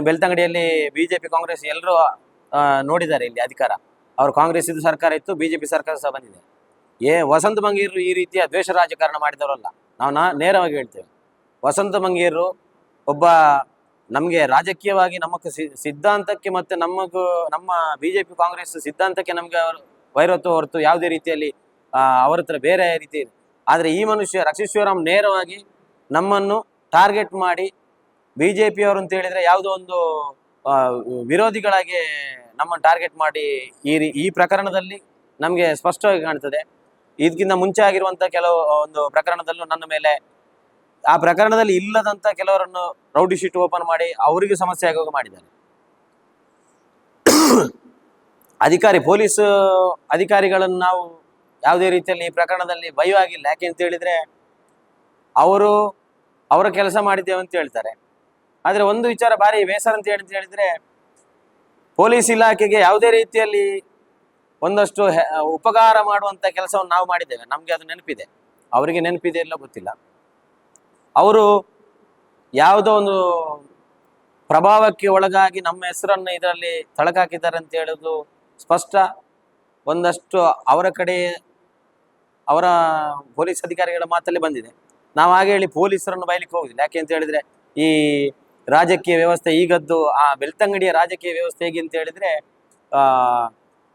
ಬೆಳ್ತಂಗಡಿಯಲ್ಲಿ ಬಿಜೆಪಿ, ಕಾಂಗ್ರೆಸ್ ಎಲ್ಲರೂ ನೋಡಿದ್ದಾರೆ ಇಲ್ಲಿ ಅಧಿಕಾರ. ಅವರು ಕಾಂಗ್ರೆಸ್ ಇದು ಸರ್ಕಾರ ಇತ್ತು, ಬಿಜೆಪಿ ಸರ್ಕಾರ ಸಹ ಬಂದಿದೆ. ಏ, ವಸಂತ ಮಂಗೀರು ಈ ರೀತಿಯ ದ್ವೇಷ ರಾಜಕಾರಣ ಮಾಡಿದವರಲ್ಲ. ನಾವು ನಾ, ನೇರವಾಗಿ ಹೇಳ್ತೇವೆ. ವಸಂತ ಮಂಗೀರು ಒಬ್ಬ ನಮಗೆ ರಾಜಕೀಯವಾಗಿ ನಮ್ಮ ಸಿದ್ಧಾಂತಕ್ಕೆ ಮತ್ತೆ ನಮಗೂ, ನಮ್ಮ ಬಿಜೆಪಿ ಕಾಂಗ್ರೆಸ್ ಸಿದ್ಧಾಂತಕ್ಕೆ ನಮಗೆ ಅವರು ವೈರತ್ವ ಹೊರತು ಯಾವುದೇ ರೀತಿಯಲ್ಲಿ ಅವರ ಹತ್ರ ಬೇರೆ ರೀತಿ ಆದರೆ ಈ ಮನುಷ್ಯ ರಕ್ಷಿತ್ ನೇರವಾಗಿ ನಮ್ಮನ್ನು ಟಾರ್ಗೆಟ್ ಮಾಡಿ ಬಿ ಜೆ ಪಿಯವರು ಅಂತ ಹೇಳಿದ್ರೆ ಯಾವುದೋ ಒಂದು ವಿರೋಧಿಗಳಾಗಿ ನಮ್ಮನ್ನು ಟಾರ್ಗೆಟ್ ಮಾಡಿ ಈ ರೀ- ಈ ಪ್ರಕರಣದಲ್ಲಿ ನಮಗೆ ಸ್ಪಷ್ಟವಾಗಿ ಕಾಣ್ತದೆ. ಇದಕ್ಕಿಂತ ಮುಂಚೆ ಆಗಿರುವಂಥ ಕೆಲವು ಒಂದು ಪ್ರಕರಣದಲ್ಲೂ ನನ್ನ ಮೇಲೆ ಆ ಪ್ರಕರಣದಲ್ಲಿ ಇಲ್ಲದಂತ ಕೆಲವರನ್ನು ರೌಡಿ ಶೀಟ್ ಓಪನ್ ಮಾಡಿ ಅವರಿಗೂ ಸಮಸ್ಯೆ ಆಗೋಗ ಮಾಡಿದ್ದಾರೆ. ಅಧಿಕಾರಿ, ಪೊಲೀಸ್ ಅಧಿಕಾರಿಗಳನ್ನು ನಾವು ಯಾವುದೇ ರೀತಿಯಲ್ಲಿ ಈ ಪ್ರಕರಣದಲ್ಲಿ ಭಯವಾಗಿಲ್ಲ. ಯಾಕೆ ಅಂತ ಹೇಳಿದ್ರೆ ಅವರು ಅವರ ಕೆಲಸ ಮಾಡಿದ್ದೇವೆ ಅಂತ ಹೇಳ್ತಾರೆ. ಆದರೆ ಒಂದು ವಿಚಾರ ಭಾರಿ ಬೇಸರ ಅಂತ ಹೇಳಿ ಅಂತ ಹೇಳಿದ್ರೆ ಪೊಲೀಸ್ ಇಲಾಖೆಗೆ ಯಾವುದೇ ರೀತಿಯಲ್ಲಿ ಒಂದಷ್ಟು ಉಪಕಾರ ಮಾಡುವಂತ ಕೆಲಸವನ್ನು ನಾವು ಮಾಡಿದ್ದೇವೆ. ನಮಗೆ ಅದು ನೆನಪಿದೆ. ಅವರಿಗೆ ನೆನಪಿದೆ ಇಲ್ಲ ಗೊತ್ತಿಲ್ಲ. ಅವರು ಯಾವುದೋ ಒಂದು ಪ್ರಭಾವಕ್ಕೆ ಒಳಗಾಗಿ ನಮ್ಮ ಹೆಸರನ್ನು ಇದರಲ್ಲಿ ತಳಕಾಕಿದ್ದಾರೆ ಅಂತ ಹೇಳೋದು ಸ್ಪಷ್ಟ. ಒಂದಷ್ಟು ಅವರ ಕಡೆ ಅವರ ಪೊಲೀಸ್ ಅಧಿಕಾರಿಗಳ ಮಾತಲ್ಲಿ ಬಂದಿದೆ. ನಾವು ಹಾಗೆ ಹೇಳಿ ಪೊಲೀಸರನ್ನು ಬಯಲಿಕ್ಕೆ ಹೋಗುದಿಲ್ಲ. ಯಾಕೆ ಅಂತ ಹೇಳಿದ್ರೆ ಈ ರಾಜಕೀಯ ವ್ಯವಸ್ಥೆ ಈಗದ್ದು, ಆ ಬೆಳ್ತಂಗಡಿಯ ರಾಜಕೀಯ ವ್ಯವಸ್ಥೆ ಹೇಗೆ ಅಂತ ಹೇಳಿದ್ರೆ, ಆ,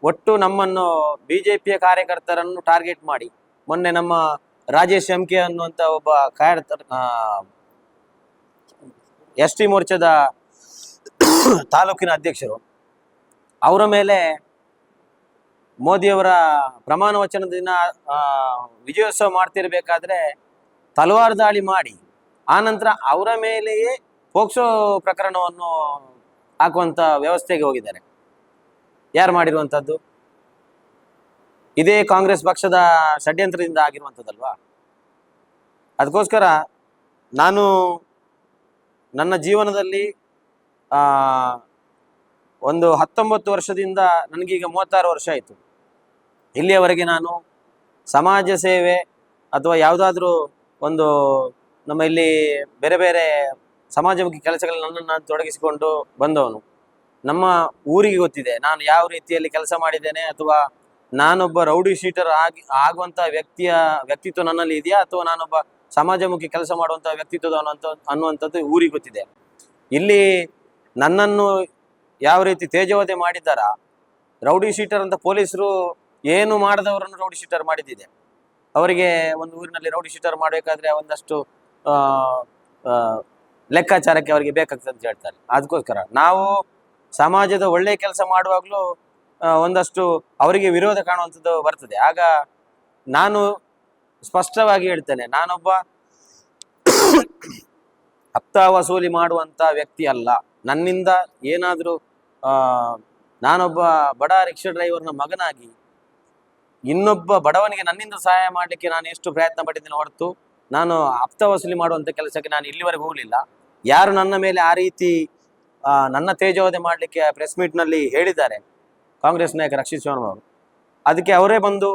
ಒಟ್ಟು ನಮ್ಮನ್ನು ಬಿಜೆಪಿಯ ಕಾರ್ಯಕರ್ತರನ್ನು ಟಾರ್ಗೆಟ್ ಮಾಡಿ. ಮೊನ್ನೆ ನಮ್ಮ ರಾಜೇಶ್ ಎಂಕೆ ಅನ್ನುವಂತ ಒಬ್ಬ ಕಾರ್ಯ ಎಸ್ ಟಿ ಮೋರ್ಚಾದ ತಾಲೂಕಿನ ಅಧ್ಯಕ್ಷರು, ಅವರ ಮೇಲೆ ಮೋದಿಯವರ ಪ್ರಮಾಣ ವಚನ ದಿನ ವಿಜಯೋತ್ಸವ ಮಾಡ್ತಿರ್ಬೇಕಾದ್ರೆ ತಲವಾರು ದಾಳಿ ಮಾಡಿ. ಆನಂತರ ನಂತರ ಅವರ ಮೇಲೆಯೇ ಪೋಕ್ಸೋ ಪ್ರಕರಣವನ್ನು ಹಾಕುವಂತ ವ್ಯವಸ್ಥೆಗೆ ಹೋಗಿದ್ದಾರೆ. ಯಾರು ಮಾಡಿರುವಂಥದ್ದು? ಇದೇ ಕಾಂಗ್ರೆಸ್ ಪಕ್ಷದ ಷಡ್ಯಂತ್ರದಿಂದ ಆಗಿರುವಂಥದ್ದಲ್ವಾ? ಅದಕ್ಕೋಸ್ಕರ ನಾನು ನನ್ನ ಜೀವನದಲ್ಲಿ ಆ, ಒಂದು ಹತ್ತೊಂಬತ್ತು ವರ್ಷದಿಂದ ನನಗೀಗ ಮೂವತ್ತಾರು ವರ್ಷ ಆಯಿತು. ಇಲ್ಲಿಯವರೆಗೆ ನಾನು ಸಮಾಜ ಸೇವೆ ಅಥವಾ ಯಾವುದಾದ್ರೂ ಒಂದು ನಮ್ಮ ಇಲ್ಲಿ ಬೇರೆ ಬೇರೆ ಸಮಾಜಮುಖಿ ಕೆಲಸಗಳಲ್ಲಿ ನನ್ನನ್ನು ನಾನು ತೊಡಗಿಸಿಕೊಂಡು ಬಂದವನು. ನಮ್ಮ ಊರಿಗೆ ಗೊತ್ತಿದೆ, ನಾನು ಯಾವ ರೀತಿಯಲ್ಲಿ ಕೆಲಸ ಮಾಡಿದ್ದೇನೆ ಅಥವಾ ನಾನೊಬ್ಬ ರೌಡಿ ಶೀಟರ್ ಆಗಿ, ಆಗುವಂಥ ವ್ಯಕ್ತಿಯ ವ್ಯಕ್ತಿತ್ವ ನನ್ನಲ್ಲಿ ಇದೆಯಾ ಅಥವಾ ನಾನೊಬ್ಬ ಸಮಾಜಮುಖಿ ಕೆಲಸ ಮಾಡುವಂಥ ವ್ಯಕ್ತಿತ್ವದ ಅನ್ನುವಂಥ ಅನ್ನುವಂಥದ್ದು ಊರಿಗೆ ಗೊತ್ತಿದೆ. ಇಲ್ಲಿ ನನ್ನನ್ನು ಯಾವ ರೀತಿ ತೇಜವತೆ ಮಾಡಿದ್ದಾರ? ರೌಡಿ ಶೀಟರ್ ಅಂತ ಪೊಲೀಸರು ಏನು ಮಾಡದವರನ್ನು ರೌಡಿ ಶೀಟರ್ ಮಾಡಿದ್ದಿದೆ. ಅವರಿಗೆ ಒಂದು ಊರಿನಲ್ಲಿ ರೌಡಿ ಶೀಟರ್ ಮಾಡಬೇಕಾದ್ರೆ ಒಂದಷ್ಟು ಲೆಕ್ಕಾಚಾರಕ್ಕೆ ಅವರಿಗೆ ಬೇಕಾಗ್ತದೆ ಅಂತ ಹೇಳ್ತಾರೆ. ಅದಕ್ಕೋಸ್ಕರ ನಾವು ಸಮಾಜದ ಒಳ್ಳೆಯ ಕೆಲಸ ಮಾಡುವಾಗಲೂ ಒಂದಷ್ಟು ಅವರಿಗೆ ವಿರೋಧ ಕಾಣುವಂಥದ್ದು ಬರ್ತದೆ. ಆಗ ನಾನು ಸ್ಪಷ್ಟವಾಗಿ ಹೇಳ್ತೇನೆ, ನಾನೊಬ್ಬ ಹಪ್ತ ವಸೂಲಿ ಮಾಡುವಂತ ವ್ಯಕ್ತಿ ಅಲ್ಲ. ನನ್ನಿಂದ ಏನಾದರೂ ನಾನೊಬ್ಬ ಬಡ ರಿಕ್ಷಾ ಡ್ರೈವರ್ನ ಮಗನಾಗಿ ಇನ್ನೊಬ್ಬ ಬಡವನಿಗೆ ನನ್ನಿಂದ ಸಹಾಯ ಮಾಡಲಿಕ್ಕೆ ನಾನು ಎಷ್ಟು ಪ್ರಯತ್ನ ಪಟ್ಟಿದ್ದೇನೆ ಹೊರತು, ನಾನು ಹಪ್ತ ವಸೂಲಿ ಮಾಡುವಂಥ ಕೆಲಸಕ್ಕೆ ನಾನು ಇಲ್ಲಿವರೆಗೂ ಹೋಗಲಿಲ್ಲ. ಯಾರು ನನ್ನ ಮೇಲೆ ಆ ರೀತಿ ನನ್ನ ತೇಜೋವಧೆ ಮಾಡಲಿಕ್ಕೆ ಪ್ರೆಸ್ ಮೀಟ್ನಲ್ಲಿ ಹೇಳಿದ್ದಾರೆ ಕಾಂಗ್ರೆಸ್ ನಾಯಕ ರಕ್ಷಿತ್ ಶರ್ಮ ಅವರು. ಅದಕ್ಕೆ ಅವರೇ ಬಂದು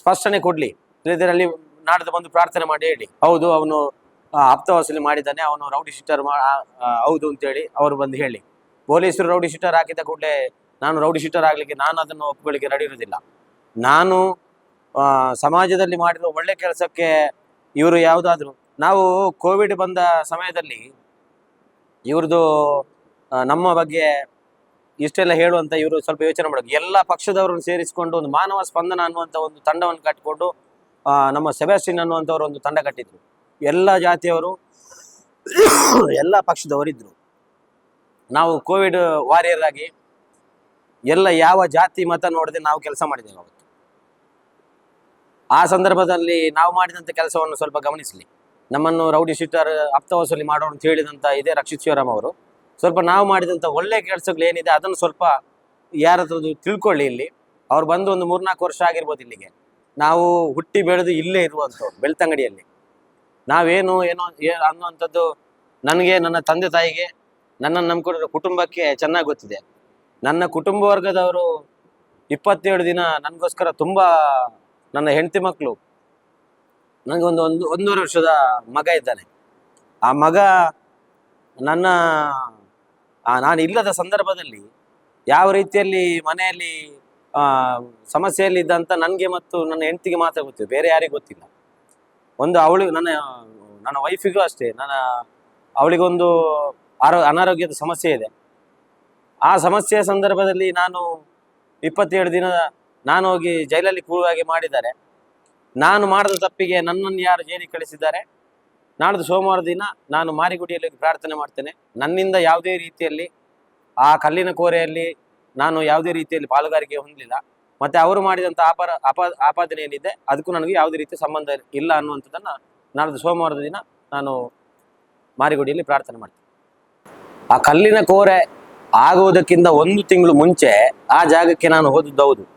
ಸ್ಪಷ್ಟನೆ ಕೊಡಲಿ. ಇದರಲ್ಲಿ ನಾಡಿದ ಬಂದು ಪ್ರಾರ್ಥನೆ ಮಾಡಿ ಹೇಳಿ. ಹೌದು, ಅವನು ಆಪ್ತ ವಸೂಲಿ ಮಾಡಿದ್ದಾನೆ, ಅವನು ರೌಡಿ ಶೀಟರ್ ಹೌದು ಅಂತೇಳಿ ಅವರು ಬಂದು ಹೇಳಿ. ಪೊಲೀಸರು ರೌಡಿ ಶೀಟರ್ ಹಾಕಿದ ಕೂಡಲೇ ನಾನು ರೌಡಿ ಶೀಟರ್ ಆಗಲಿಕ್ಕೆ ನಾನು ಅದನ್ನು ಒಪ್ಕೊಳ್ಳಿಕ್ಕೆ ರೆಡಿ ಇರುವುದಿಲ್ಲ. ನಾನು ಸಮಾಜದಲ್ಲಿ ಮಾಡಿರುವ ಒಳ್ಳೆ ಕೆಲಸಕ್ಕೆ ಇವರು ಯಾವುದಾದ್ರು ನಾವು ಕೋವಿಡ್ ಬಂದ ಸಮಯದಲ್ಲಿ ಇವ್ರದ್ದು ನಮ್ಮ ಬಗ್ಗೆ ಇಷ್ಟೆಲ್ಲ ಹೇಳುವಂತ ಇವರು ಸ್ವಲ್ಪ ಯೋಚನೆ ಮಾಡೋದು. ಎಲ್ಲ ಪಕ್ಷದವರನ್ನು ಸೇರಿಸಿಕೊಂಡು ಒಂದು ಮಾನವ ಸ್ಪಂದನ ಅನ್ನುವಂಥ ಒಂದು ತಂಡವನ್ನು ಕಟ್ಟಿಕೊಂಡು ನಮ್ಮ ಸೆಬಾಸ್ಟಿನ್ ಅನ್ನುವಂಥವ್ರು ಒಂದು ತಂಡ ಕಟ್ಟಿದ್ರು. ಎಲ್ಲ ಜಾತಿಯವರು, ಎಲ್ಲ ಪಕ್ಷದವರಿದ್ದರು ನಾವು ಕೋವಿಡ್ ವಾರಿಯರ್ ಆಗಿ ಎಲ್ಲ ಯಾವ ಜಾತಿ ಮತ ನೋಡದೆ ನಾವು ಕೆಲಸ ಮಾಡಿದ್ದೇವೆ ಅವತ್ತು. ಆ ಸಂದರ್ಭದಲ್ಲಿ ನಾವು ಮಾಡಿದಂಥ ಕೆಲಸವನ್ನು ಸ್ವಲ್ಪ ಗಮನಿಸಲಿ. ನಮ್ಮನ್ನು ರೌಡಿ ಶೀಟರ್ ಹಪ್ತ ವಸೂಲಿ ಮಾಡೋರು ಅಂತ ಹೇಳಿದಂಥ ಇದೆ ರಕ್ಷಿತ್ ಶಿವರಾಮ್ ಅವರು. ಸ್ವಲ್ಪ ನಾವು ಮಾಡಿದಂಥ ಒಳ್ಳೆ ಕೆಲಸಗಳು ಏನಿದೆ ಅದನ್ನು ಸ್ವಲ್ಪ ಯಾರ ಹತ್ರದ್ದು ತಿಳ್ಕೊಳ್ಳಿ ಇಲ್ಲಿ. ಅವ್ರು ಬಂದು ಒಂದು ಮೂರ್ನಾಲ್ಕು ವರ್ಷ ಆಗಿರ್ಬೋದು ಇಲ್ಲಿಗೆ. ನಾವು ಹುಟ್ಟಿ ಬೆಳೆದು ಇಲ್ಲೇ ಇರುವಂಥವ್ರು, ಬೆಳ್ತಂಗಡಿಯಲ್ಲಿ. ನಾವೇನು ಏನೋ ಅನ್ನುವಂಥದ್ದು ನನಗೆ, ನನ್ನ ತಂದೆ ತಾಯಿಗೆ, ನನ್ನನ್ನು ನಂಬ್ಕೊಂಡಿರೋ ಕುಟುಂಬಕ್ಕೆ ಚೆನ್ನಾಗಿ ಗೊತ್ತಿದೆ. ನನ್ನ ಕುಟುಂಬ ವರ್ಗದವರು ಇಪ್ಪತ್ತೇಳು ದಿನ ನನಗೋಸ್ಕರ ತುಂಬ ನನ್ನ ಹೆಂಡತಿ ಮಕ್ಕಳು ನನಗೆ ಒಂದು ಒಂದು ಒಂದೂವರೆ ವರ್ಷದ ಮಗ ಇದ್ದಾನೆ. ಆ ಮಗ ನನ್ನ ನಾನು ಇಲ್ಲದ ಸಂದರ್ಭದಲ್ಲಿ ಯಾವ ರೀತಿಯಲ್ಲಿ ಮನೆಯಲ್ಲಿ ಆ, ಸಮಸ್ಯೆಯಲ್ಲಿ ಇದ್ದಂತ ನನಗೆ ಮತ್ತು ನನ್ನ ಹೆಂಡತಿಗೆ ಮಾತ್ರ ಗೊತ್ತಿದೆ ಬೇರೆ ಯಾರಿಗೂ ಗೊತ್ತಿಲ್ಲ. ಒಂದು ಅವಳು ನನ್ನ ನನ್ನ ವೈಫಿಗೂ ಅಷ್ಟೇ ನನ್ನ ಅವಳಿಗೊಂದು ಆರೋ ಅನಾರೋಗ್ಯದ ಸಮಸ್ಯೆ ಇದೆ. ಆ ಸಮಸ್ಯೆಯ ಸಂದರ್ಭದಲ್ಲಿ ನಾನು ಇಪ್ಪತ್ತೇಳು ದಿನ ನಾನು ಹೋಗಿ ಜೈಲಲ್ಲಿ ಕೂರುವಾಗೆ ಮಾಡಿದ್ದಾರೆ. ನಾನು ಮಾಡಿದ ತಪ್ಪಿಗೆ ನನ್ನನ್ನು ಯಾರು ಜೈಲಿಗೆ ಕಳಿಸಿದ್ದಾರೆ? ನಾಡ್ದು ಸೋಮವಾರ ದಿನ ನಾನು ಮಾರಿಗುಡಿಯಲ್ಲಿ ಪ್ರಾರ್ಥನೆ ಮಾಡ್ತೇನೆ. ನನ್ನಿಂದ ಯಾವುದೇ ರೀತಿಯಲ್ಲಿ ಆ ಕಲ್ಲಿನ ಕೋರೆಯಲ್ಲಿ ನಾನು ಯಾವುದೇ ರೀತಿಯಲ್ಲಿ ಪಾಲುಗಾರಿಕೆ ಹೊಂದಲಿಲ್ಲ. ಮತ್ತೆ ಅವರು ಮಾಡಿದಂಥ ಆಪಾರ ಅಪ ಆಪಾದನೆ ಏನಿದೆ, ಅದಕ್ಕೂ ನನಗೆ ಯಾವುದೇ ರೀತಿ ಸಂಬಂಧ ಇಲ್ಲ ಅನ್ನುವಂಥದ್ದನ್ನು ನಾಡ್ದು ಸೋಮವಾರದ ದಿನ ನಾನು ಮಾರಿಗುಡಿಯಲ್ಲಿ ಪ್ರಾರ್ಥನೆ ಮಾಡ್ತೇನೆ. ಆ ಕಲ್ಲಿನ ಕೋರೆ ಆಗುವುದಕ್ಕಿಂತ ಒಂದು ತಿಂಗಳು ಮುಂಚೆ ಆ ಜಾಗಕ್ಕೆ ನಾನು ಹೋದದ್ದು ಹೌದು.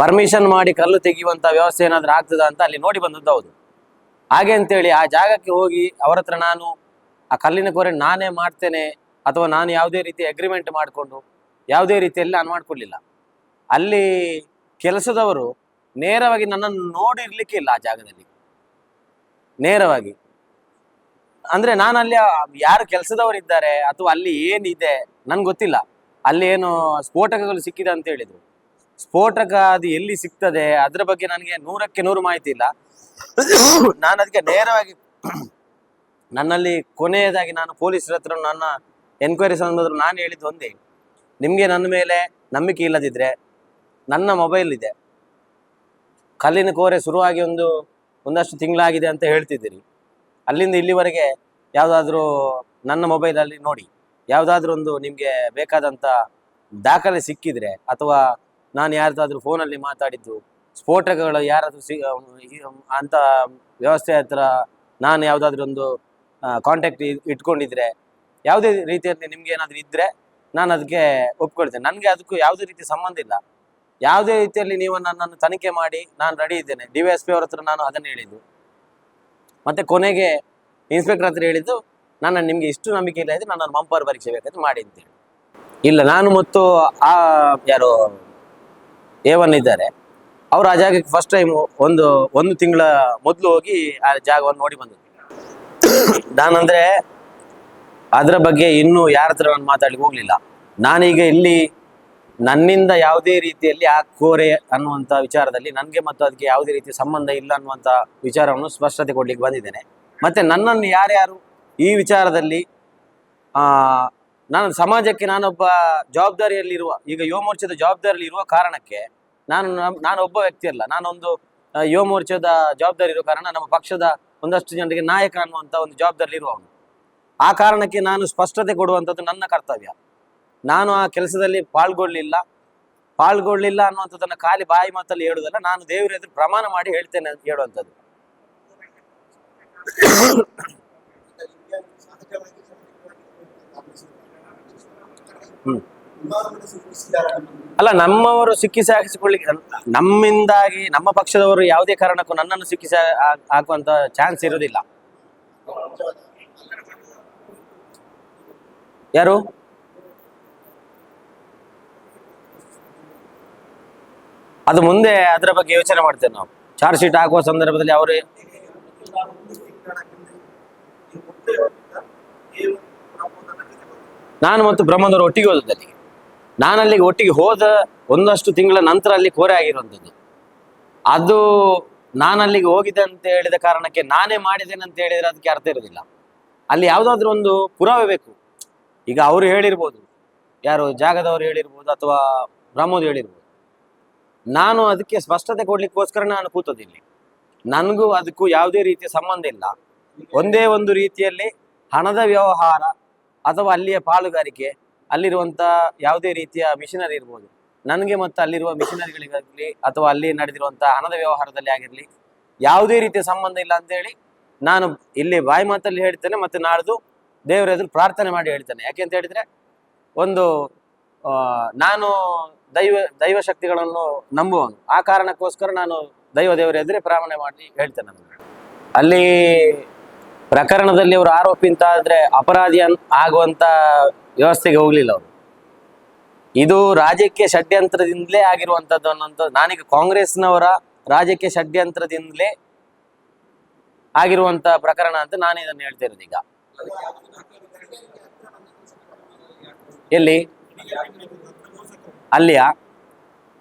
ಪರ್ಮಿಷನ್ ಮಾಡಿ ಕಲ್ಲು ತೆಗೆಯುವಂತ ವ್ಯವಸ್ಥೆ ಏನಾದ್ರೂ ಆಗ್ತದ ಅಂತ ಅಲ್ಲಿ ನೋಡಿ ಬಂದದ್ದು ಹೌದು. ಹಾಗೆ ಅಂತೇಳಿ ಆ ಜಾಗಕ್ಕೆ ಹೋಗಿ ಅವರ ಹತ್ರ ನಾನು ಆ ಕಲ್ಲಿನ ಕೊರೆ ನಾನೇ ಮಾಡ್ತೇನೆ ಅಥವಾ ನಾನು ಯಾವುದೇ ರೀತಿ ಅಗ್ರಿಮೆಂಟ್ ಮಾಡಿಕೊಂಡು ಯಾವುದೇ ರೀತಿಯಲ್ಲಿ ನಾನು ಮಾಡಿಕೊಡ್ಲಿಲ್ಲ. ಅಲ್ಲಿ ಕೆಲಸದವರು ನೇರವಾಗಿ ನನ್ನನ್ನು ನೋಡಿರ್ಲಿಕ್ಕೆ ಇಲ್ಲ ಆ ಜಾಗದಲ್ಲಿ. ನೇರವಾಗಿ. ಅಂದ್ರೆ ನಾನು ಅಲ್ಲಿ ಯಾರು ಕೆಲಸದವರು ಇದ್ದಾರೆ ಅಥವಾ ಅಲ್ಲಿ ಏನಿದೆ ನನ್ಗೆ ಗೊತ್ತಿಲ್ಲ. ಅಲ್ಲಿ ಏನು ಸ್ಫೋಟಕಗಳು ಸಿಕ್ಕಿದೆ ಅಂತ ಹೇಳಿದ್ರು. ಸ್ಫೋಟಕ ಅದು ಎಲ್ಲಿ ಸಿಗ್ತದೆ? ಅದ್ರ ಬಗ್ಗೆ ನನಗೆ ನೂರಕ್ಕೆ ನೂರು ಮಾಹಿತಿ ಇಲ್ಲ. ನಾನು ಅದಕ್ಕೆ ನೇರವಾಗಿ ನನ್ನಲ್ಲಿ ಕೊನೆಯದಾಗಿ ನಾನು ಪೊಲೀಸರ ಹತ್ರ ನನ್ನ ಎನ್ಕ್ವೈರಿ ಸಂಬಂಧ ನಾನು ಹೇಳಿದ್ದು ಒಂದೇ. ನಿಮಗೆ ನನ್ನ ಮೇಲೆ ನಂಬಿಕೆ ಇಲ್ಲದಿದ್ರೆ ನನ್ನ ಮೊಬೈಲ್ ಇದೆ. ಕಲ್ಲಿನ ಕೋರೆ ಶುರುವಾಗಿ ಒಂದು ಒಂದಷ್ಟು ತಿಂಗಳಾಗಿದೆ ಅಂತ ಹೇಳ್ತಿದ್ದೀರಿ. ಅಲ್ಲಿಂದ ಇಲ್ಲಿವರೆಗೆ ಯಾವುದಾದ್ರೂ ನನ್ನ ಮೊಬೈಲಲ್ಲಿ ನೋಡಿ. ಯಾವುದಾದ್ರೂ ಒಂದು ನಿಮಗೆ ಬೇಕಾದಂಥ ದಾಖಲೆ ಸಿಕ್ಕಿದ್ರೆ ಅಥವಾ ನಾನು ಯಾರ್ದಾದ್ರೂ ಫೋನಲ್ಲಿ ಮಾತಾಡಿದ್ದು, ಸ್ಫೋಟಕಗಳು ಯಾರಾದ್ರೂ ಸಿ ಅಂತ ವ್ಯವಸ್ಥೆ ಹತ್ರ ನಾನು ಯಾವುದಾದ್ರೂ ಒಂದು ಕಾಂಟ್ಯಾಕ್ಟ್ ಇಟ್ಕೊಂಡಿದ್ರೆ, ಯಾವುದೇ ರೀತಿಯಲ್ಲಿ ನಿಮ್ಗೆ ಏನಾದರೂ ಇದ್ರೆ ನಾನು ಅದಕ್ಕೆ ಒಪ್ಕೊಳ್ತೇನೆ. ನನಗೆ ಅದಕ್ಕೂ ಯಾವುದೇ ರೀತಿ ಸಂಬಂಧ ಇಲ್ಲ. ಯಾವುದೇ ರೀತಿಯಲ್ಲಿ ನೀವು ನನ್ನನ್ನು ತನಿಖೆ ಮಾಡಿ ನಾನು ರೆಡಿ ಇದ್ದೇನೆ. ಡಿ ವೈ ಎಸ್ ಪಿ ಅವ್ರ ಹತ್ರ ನಾನು ಅದನ್ನು ಹೇಳಿದ್ದು. ಮತ್ತೆ ಕೊನೆಗೆ ಇನ್ಸ್ಪೆಕ್ಟರ್ ಹತ್ರ ಹೇಳಿದ್ದು, ನನ್ನ ನಿಮಗೆ ಇಷ್ಟು ನಂಬಿಕೆ ಇಲ್ಲ ಇದ್ರೆ ನನ್ನನ್ನು ಮಂಪರ್ ಪರೀಕ್ಷೆ ಬೇಕಂತ ಮಾಡಿ ಇಲ್ಲ, ನಾನು ಮತ್ತು ಆ, ಯಾರು ಎ ಒನ್ ಇದ್ದಾರೆ. ಅವರು ಆ ಜಾಗಕ್ಕೆ ಫಸ್ಟ್ ಟೈಮ್ ಒಂದು ಒಂದು ತಿಂಗಳ ಮೊದಲು ಹೋಗಿ ಆ ಜಾಗವನ್ನು ನೋಡಿ ಬಂದದ್ದು. ನಾನಂದ್ರೆ ಅದರ ಬಗ್ಗೆ ಇನ್ನೂ ಯಾರ ಹತ್ರ ನಾನು ಮಾತಾಡ್ಲಿಕ್ಕೆ ಹೋಗ್ಲಿಲ್ಲ. ನಾನೀಗ ಇಲ್ಲಿ ನನ್ನಿಂದ ಯಾವುದೇ ರೀತಿಯಲ್ಲಿ ಆ ಕೋರೆ ಅನ್ನುವಂಥ ವಿಚಾರದಲ್ಲಿ ನನಗೆ ಮತ್ತು ಅದಕ್ಕೆ ಯಾವುದೇ ರೀತಿಯ ಸಂಬಂಧ ಇಲ್ಲ ಅನ್ನುವಂಥ ವಿಚಾರವನ್ನು ಸ್ಪಷ್ಟತೆ ಕೊಡ್ಲಿಕ್ಕೆ ಬಂದಿದ್ದೇನೆ. ಮತ್ತೆ ನನ್ನನ್ನು ಯಾರ್ಯಾರು ಈ ವಿಚಾರದಲ್ಲಿ ನಾನು ಸಮಾಜಕ್ಕೆ ನಾನೊಬ್ಬ ಜವಾಬ್ದಾರಿಯಲ್ಲಿರುವ, ಈಗ ಯುವ ಮೋರ್ಚಾದ ಜವಾಬ್ದಾರಿಯಲ್ಲಿ ಇರುವ ಕಾರಣಕ್ಕೆ ನಾನು ನಾನು ಒಬ್ಬ ವ್ಯಕ್ತಿ ಅಲ್ಲ. ನಾನೊಂದು ಯುವ ಮೋರ್ಚಾದ ಜವಾಬ್ದಾರಿ ಇರುವ ಕಾರಣ ನಮ್ಮ ಪಕ್ಷದ ಒಂದಷ್ಟು ಜನರಿಗೆ ನಾಯಕ ಅನ್ನುವಂಥ ಒಂದು ಜವಾಬ್ದಾರಿ ಇರುವವನು ಆ ಕಾರಣಕ್ಕೆ ನಾನು ಸ್ಪಷ್ಟತೆ ಕೊಡುವಂಥದ್ದು ನನ್ನ ಕರ್ತವ್ಯ. ನಾನು ಆ ಕೆಲಸದಲ್ಲಿ ಪಾಲ್ಗೊಳ್ಳಲಿಲ್ಲ. ಪಾಲ್ಗೊಳ್ಳಲಿಲ್ಲ ಅನ್ನುವಂಥದ್ದನ್ನು ಖಾಲಿ ಬಾಯಿ ಮಾತಲ್ಲಿ ಹೇಳುವುದಲ್ಲ ನಾನು ದೇವರ ಎದುರು ಪ್ರಮಾಣ ಮಾಡಿ ಹೇಳ್ತೇನೆ ಅಂತ ಹೇಳುವಂಥದ್ದು. ಅಲ್ಲ, ನಮ್ಮವರು ಸಿಕ್ಕಿಸಿ ಹಾಕಿಸಿಕೊಳ್ಳಿಕ್ಕೆ ನಮ್ಮಿಂದಾಗಿ, ನಮ್ಮ ಪಕ್ಷದವರು ಯಾವುದೇ ಕಾರಣಕ್ಕೂ ನನ್ನನ್ನು ಸಿಕ್ಕಿಸಿ ಹಾಕುವಂತ ಚಾನ್ಸ್ ಇರುವುದಿಲ್ಲ. ಯಾರು? ಅದು ಮುಂದೆ ಅದರ ಬಗ್ಗೆ ಯೋಚನೆ ಮಾಡ್ತೇವೆ ನಾವು. ಚಾರ್ಜ್ ಶೀಟ್ ಹಾಕುವ ಸಂದರ್ಭದಲ್ಲಿ ಅವರೇ ನಾನು ಮತ್ತು ಬ್ರಹ್ಮದವರು ಒಟ್ಟಿಗೆ ಹೋದದ್ದು ಅಲ್ಲಿಗೆ. ನಾನು ಅಲ್ಲಿಗೆ ಒಟ್ಟಿಗೆ ಹೋದ ಒಂದಷ್ಟು ತಿಂಗಳ ನಂತರ ಅಲ್ಲಿ ಕೋರೆ ಆಗಿರುವಂಥದ್ದು. ಅದು ನಾನು ಅಲ್ಲಿಗೆ ಹೋಗಿದೆ ಅಂತ ಹೇಳಿದ ಕಾರಣಕ್ಕೆ ನಾನೇ ಮಾಡಿದ್ದೇನೆ ಅಂತ ಹೇಳಿದರೆ ಅದಕ್ಕೆ ಅರ್ಥ ಇರೋದಿಲ್ಲ ಅಲ್ಲಿ ಯಾವುದಾದ್ರೂ ಒಂದು ಪುರಾವೆ ಬೇಕು. ಈಗ ಅವರು ಹೇಳಿರ್ಬೋದು. ಯಾರು ಜಾಗದವರು ಹೇಳಿರ್ಬೋದು ಅಥವಾ ಬ್ರಹ್ಮೋದು ಹೇಳಿರ್ಬೋದು. ನಾನು ಅದಕ್ಕೆ ಸ್ಪಷ್ಟತೆ ಕೊಡ್ಲಿಕ್ಕೋಸ್ಕರ ನಾನು ಕೂತದಿಲ್ಲಿ ನನಗೂ ಅದಕ್ಕೂ ಯಾವುದೇ ರೀತಿಯ ಸಂಬಂಧ ಇಲ್ಲ. ಒಂದೇ ಒಂದು ರೀತಿಯಲ್ಲಿ ಹಣದ ವ್ಯವಹಾರ ಅಥವಾ ಅಲ್ಲಿಯ ಪಾಲುಗಾರಿಕೆ, ಅಲ್ಲಿರುವಂತ ಯಾವುದೇ ರೀತಿಯ ಮಿಷನರಿ ಇರ್ಬೋದು. ನನಗೆ ಮತ್ತು ಅಲ್ಲಿರುವ ಮಿಷನರಿಗಳಿಗಾಗಲಿ ಅಥವಾ ಅಲ್ಲಿ ನಡೆದಿರುವಂಥ ಹಣದ ವ್ಯವಹಾರದಲ್ಲಿ ಆಗಿರಲಿ, ಯಾವುದೇ ರೀತಿಯ ಸಂಬಂಧ ಇಲ್ಲ ಅಂತ ಹೇಳಿ ನಾನು ಇಲ್ಲಿ ಬಾಯಿ ಮಾತಲ್ಲಿ ಹೇಳ್ತೇನೆ ಮತ್ತೆ ನಾಡ್ದು ದೇವರ ಎದುರು ಪ್ರಾರ್ಥನೆ ಮಾಡಿ ಹೇಳ್ತೇನೆ. ಯಾಕೆ ಅಂತ ಹೇಳಿದ್ರೆ, ಒಂದು ನಾನು ದೈವ ದೈವ ಶಕ್ತಿಗಳನ್ನು ನಂಬುವನು ಆ ಕಾರಣಕ್ಕೋಸ್ಕರ ನಾನು ದೈವ ದೇವರ ಎದುರೇ ಪ್ರಾರ್ಥನೆ ಮಾಡಿ ಹೇಳ್ತೇನೆ ಅಲ್ಲಿ ಪ್ರಕರಣದಲ್ಲಿ ಅವರು ಆರೋಪಿ ಅಂತ ಆದ್ರೆ ಅಪರಾಧಿ ಆಗುವಂತ ವ್ಯವಸ್ಥೆಗೆ ಹೋಗ್ಲಿಲ್ಲ ಅವರು. ಇದು ರಾಜಕೀಯ ಷಡ್ಯಂತ್ರದಿಂದಲೇ ಆಗಿರುವಂತದ್ದು ಅನ್ನೋಂಥ ನಾನೀಗ ಕಾಂಗ್ರೆಸ್ನವರ ರಾಜಕೀಯ ಷಡ್ಯಂತ್ರದಿಂದಲೇ ಆಗಿರುವಂತ ಪ್ರಕರಣ ಅಂತ ನಾನು ಇದನ್ನು ಹೇಳ್ತಾ ಇರೋದು ಈಗ. ಎಲ್ಲಿ? ಅಲ್ಲಿಯ?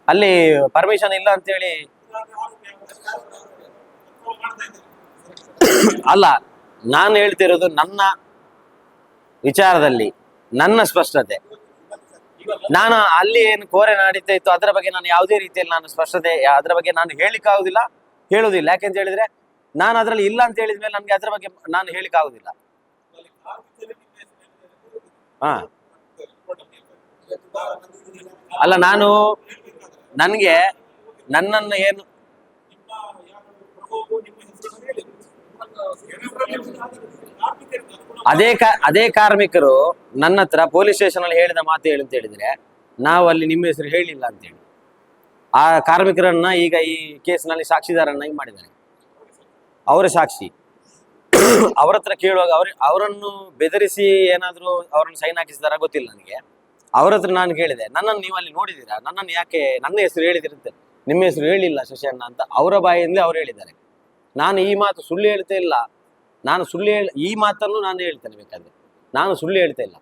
ಅಲ್ಲಿ ಪರ್ಮಿಷನ್ ಇಲ್ಲ ಅಂತೇಳಿ ಅಲ್ಲ ನಾನು ಹೇಳ್ತಿರೋದು ನನ್ನ ವಿಚಾರದಲ್ಲಿ, ನನ್ನ ಸ್ಪಷ್ಟತೆ. ನಾನು ಅಲ್ಲಿ ಏನು ಕೋರೆ ನಡೀತಾ ಇತ್ತು, ಅದರ ಬಗ್ಗೆ ನಾನು ಯಾವುದೇ ರೀತಿಯಲ್ಲಿ ನಾನು ಸ್ಪಷ್ಟತೆ, ಅದರ ಬಗ್ಗೆ ನಾನು ಹೇಳಿಕ್ಕಾಗುದಿಲ್ಲ ಹೇಳುವುದಿಲ್ಲ. ಯಾಕೆಂತ ಹೇಳಿದ್ರೆ, ನಾನು ಅದರಲ್ಲಿ ಇಲ್ಲ ಅಂತ ಹೇಳಿದ ಮೇಲೆ ನನಗೆ ಅದರ ಬಗ್ಗೆ ನಾನು ಹೇಳಿಕ್ಕಾಗುದಿಲ್ಲ ಹಾ. ಅಲ್ಲ, ನಾನು ನನಗೆ ನನ್ನನ್ನು ಏನು ಅದೇ ಅದೇ ಕಾರ್ಮಿಕರು ನನ್ನ ಹತ್ರ ಪೊಲೀಸ್ ಸ್ಟೇಷನ್ ಅಲ್ಲಿ ಹೇಳಿದ ಮಾತು ಹೇಳಿ ಅಂತ ಹೇಳಿದ್ರೆ, ನಾವು ಅಲ್ಲಿ ನಿಮ್ಮ ಹೆಸರು ಹೇಳಿಲ್ಲ ಅಂತೇಳಿ ಆ ಕಾರ್ಮಿಕರನ್ನ ಈಗ ಈ ಕೇಸ್ನಲ್ಲಿ ಸಾಕ್ಷಿದಾರನ್ನಾಗಿ ಮಾಡಿದ್ದಾರೆ. ಅವರ ಸಾಕ್ಷಿ. ಅವ್ರ ಹತ್ರ ಕೇಳುವಾಗ ಅವ್ರ, ಅವರನ್ನು ಬೆದರಿಸಿ ಏನಾದರೂ ಅವರನ್ನು ಸೈನ್ ಹಾಕಿಸಿದಾರ ಗೊತ್ತಿಲ್ಲ ನನಗೆ. ಅವ್ರ ಹತ್ರ ನಾನು ಕೇಳಿದೆ, ನನ್ನನ್ನು ನೀವು ಅಲ್ಲಿ ನೋಡಿದ್ದೀರಾ? ನನ್ನನ್ನು ಯಾಕೆ, ನನ್ನ ಹೆಸರು ಹೇಳಿದಿರಂತೆ? ನಿಮ್ಮ ಹೆಸರು ಹೇಳಿಲ್ಲ ಶಶಿ ಅಂತ ಅವರ ಬಾಯಿಂದ ಅವ್ರು ಹೇಳಿದ್ದಾರೆ. ನಾನು ಈ ಮಾತು ಸುಳ್ಳು ಹೇಳ್ತಾ ಇಲ್ಲ. ನಾನು ಸುಳ್ಳು ಹೇಳಿ, ಈ ಮಾತನ್ನು ನಾನು ಹೇಳ್ತೇನೆ ಬೇಕಾದ್ರೆ. ನಾನು ಸುಳ್ಳು ಹೇಳ್ತಾ ಇಲ್ಲ.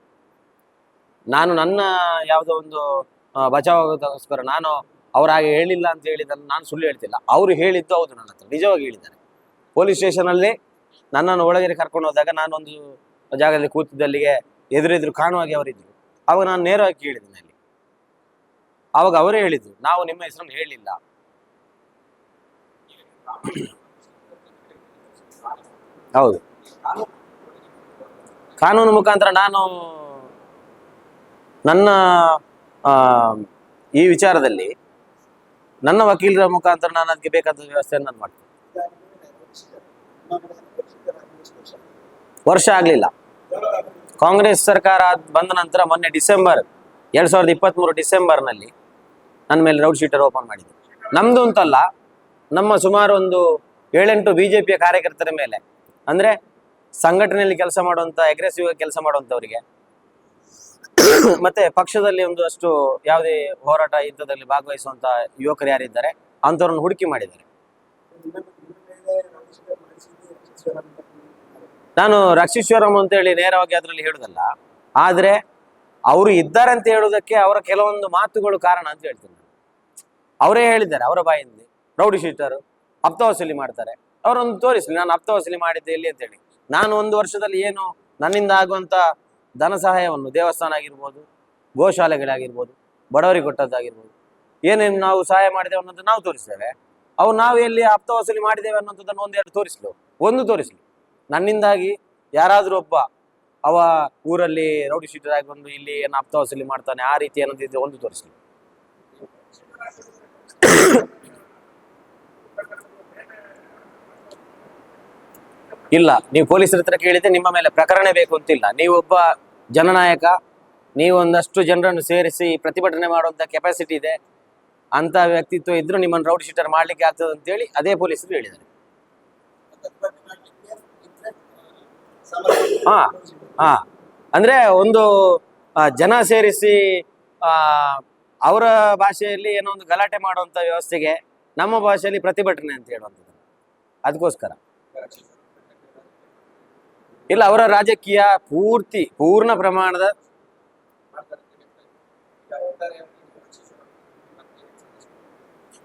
ನಾನು ನನ್ನ ಯಾವುದೋ ಒಂದು ಬಚಾವಾಗೋದಕ್ಕೋಸ್ಕರ ನಾನು ಅವ್ರ ಹಾಗೆ ಹೇಳಿಲ್ಲ ಅಂತ ಹೇಳಿದ್ದನ್ನು ನಾನು ಸುಳ್ಳು ಹೇಳ್ತಿಲ್ಲ ಅವರು ಹೇಳಿದ್ದು ಹೌದು ನನ್ನ ಹತ್ರ, ನಿಜವಾಗಿ ಹೇಳಿದ್ದಾರೆ. ಪೊಲೀಸ್ ಸ್ಟೇಷನಲ್ಲಿ ನನ್ನನ್ನು ಒಳಗಡೆ ಕರ್ಕೊಂಡು ಹೋದಾಗ ನಾನೊಂದು ಜಾಗದಲ್ಲಿ ಕೂತಿದ್ದಲ್ಲಿಗೆ ಎದುರೆದುರು ಕಾಣುವಾಗೆ ಅವರಿದ್ದರು. ಅವಾಗ ನಾನು ನೇರವಾಗಿ ಕೇಳಿದ್ದೀನಿ ಅಲ್ಲಿ ಅವಾಗ ಅವರೇ ಹೇಳಿದ್ದು ನಾವು ನಿಮ್ಮ ಹೆಸರನ್ನು ಹೇಳಿಲ್ಲ. ಹೌದು. ಕಾನೂನು ಮುಖಾಂತರ ನಾನು ನನ್ನ ಈ ವಿಚಾರದಲ್ಲಿ ನನ್ನ ವಕೀಲರ ಮುಖಾಂತರ ನಾನು ಅದಕ್ಕೆ ಬೇಕಾದ ವ್ಯವಸ್ಥೆಯನ್ನು ನಾನು ಮಾಡ್ತೇನೆ. ವರ್ಷ ಆಗಲಿಲ್ಲ. ಕಾಂಗ್ರೆಸ್ ಸರ್ಕಾರ ಬಂದ ನಂತರ ಮೊನ್ನೆ ಡಿಸೆಂಬರ್, ಎರಡ್ ಸಾವಿರದ ಇಪ್ಪತ್ತ್ಮೂರು ಡಿಸೆಂಬರ್ನಲ್ಲಿ ನನ್ನ ಮೇಲೆ ರೌಡ್ ಶೀಟರ್ ಓಪನ್ ಮಾಡಿದ್ರು. ನಮ್ದು ಅಂತಲ್ಲ, ನಮ್ಮ ಸುಮಾರು ಒಂದು ಏಳೆಂಟು ಬಿಜೆಪಿಯ ಕಾರ್ಯಕರ್ತರ ಮೇಲೆ ಅಂದ್ರೆ ಸಂಘಟನೆಯಲ್ಲಿ ಕೆಲಸ ಮಾಡುವಂತ ಅಗ್ರೆಸಿವ್ ಕೆಲಸ ಮಾಡುವಂತವರಿಗೆ. ಮತ್ತೆ ಪಕ್ಷದಲ್ಲಿ ಒಂದು ಅಷ್ಟು ಯಾವುದೇ ಹೋರಾಟ ಯುದ್ಧದಲ್ಲಿ ಭಾಗವಹಿಸುವಂತ ಯುವಕರು ಯಾರಿದ್ದಾರೆ ಅಂಥವ್ರನ್ನ ಹುಡುಕಿ ಮಾಡಿದ್ದಾರೆ. ನಾನು ರಕ್ಷೀಶ್ವರಂ ಅಂತ ಹೇಳಿ ನೇರವಾಗಿ ಅದರಲ್ಲಿ ಹೇಳುದಲ್ಲ, ಆದ್ರೆ ಅವರು ಇದ್ದಾರೆ ಅಂತ ಹೇಳುವುದಕ್ಕೆ ಅವರ ಕೆಲವೊಂದು ಮಾತುಗಳು ಕಾರಣ ಅಂತ ಹೇಳ್ತೀನಿ. ಅವರೇ ಹೇಳಿದ್ದಾರೆ, ಅವರ ಬಾಯಿಂದ. ರೌಡಿ ಶೀಟರ್ ಅಪ್ತ ಮಾಡ್ತಾರೆ. ಅವರೊಂದು ತೋರಿಸಲಿ, ನಾನು ಅರ್ಥ ವಸೂಲಿ ಮಾಡಿದ್ದೆ ಎಲ್ಲಿ ಅಂತ ಹೇಳಿ. ನಾನು ಒಂದು ವರ್ಷದಲ್ಲಿ ಏನು ನನ್ನಿಂದ ಆಗುವಂತ ಧನ ಸಹಾಯವನ್ನು, ದೇವಸ್ಥಾನ ಆಗಿರ್ಬೋದು, ಗೋಶಾಲೆಗಳಾಗಿರ್ಬೋದು, ಬಡವರಿಗೆ ಕೊಟ್ಟದ್ದಾಗಿರ್ಬೋದು, ಏನೇನು ನಾವು ಸಹಾಯ ಮಾಡಿದ್ದೇವೆ ಅನ್ನೋದು ನಾವು ತೋರಿಸ್ತೇವೆ ಅವು ನಾವು ಎಲ್ಲಿ ಹಪ್ತ ವಸೂಲಿ ಮಾಡಿದ್ದೇವೆ ಅನ್ನೋದನ್ನು ಒಂದೆರಡು ತೋರಿಸ್ಲು. ಒಂದು ತೋರಿಸ್ಲಿ. ನನ್ನಿಂದಾಗಿ ಯಾರಾದರೂ ಒಬ್ಬ ಅವ ಊರಲ್ಲಿ ರೌಡಿ ಶೀಟರ್ ಆಗಿ ಬಂದು ಇಲ್ಲಿ ಏನು ಹಪ್ತ ವಸೂಲಿ ಮಾಡ್ತಾನೆ, ಆ ರೀತಿ ಏನಂತಿದ್ರೆ ಒಂದು ತೋರಿಸ್ಲಿ. ಇಲ್ಲ, ನೀವು ಪೊಲೀಸರ ಹತ್ರ ಕೇಳಿದ್ರೆ ನಿಮ್ಮ ಮೇಲೆ ಪ್ರಕರಣ ಬೇಕು ಅಂತಿಲ್ಲ. ನೀವು ಒಬ್ಬ ಜನನಾಯಕ, ನೀವು ಒಂದಷ್ಟು ಜನರನ್ನು ಸೇರಿಸಿ ಪ್ರತಿಭಟನೆ ಮಾಡುವಂತ ಕೆಪಾಸಿಟಿ ಇದೆ. ಅಂತ ವ್ಯಕ್ತಿತ್ವ ಇದ್ರು ನಿಮ್ಮನ್ನು ರೌಡ್ ಶೀಟರ್ ಮಾಡ್ಲಿಕ್ಕೆ ಆಗ್ತದೆ ಅಂತೇಳಿ ಅದೇ ಪೊಲೀಸರು ಹೇಳಿದ್ದಾರೆ. ಹಾ ಹಾ. ಅಂದ್ರೆ ಒಂದು ಜನ ಸೇರಿಸಿ ಅವರ ಭಾಷೆಯಲ್ಲಿ ಏನೋ ಒಂದು ಗಲಾಟೆ ಮಾಡುವಂತ ವ್ಯವಸ್ಥೆಗೆ ನಮ್ಮ ಭಾಷೆಯಲ್ಲಿ ಪ್ರತಿಭಟನೆ ಅಂತ ಹೇಳುವಂಥದ್ದು. ಅದಕ್ಕೋಸ್ಕರ. ಇಲ್ಲ, ಅವರ ರಾಜಕೀಯ ಪೂರ್ತಿ, ಪೂರ್ಣ ಪ್ರಮಾಣದ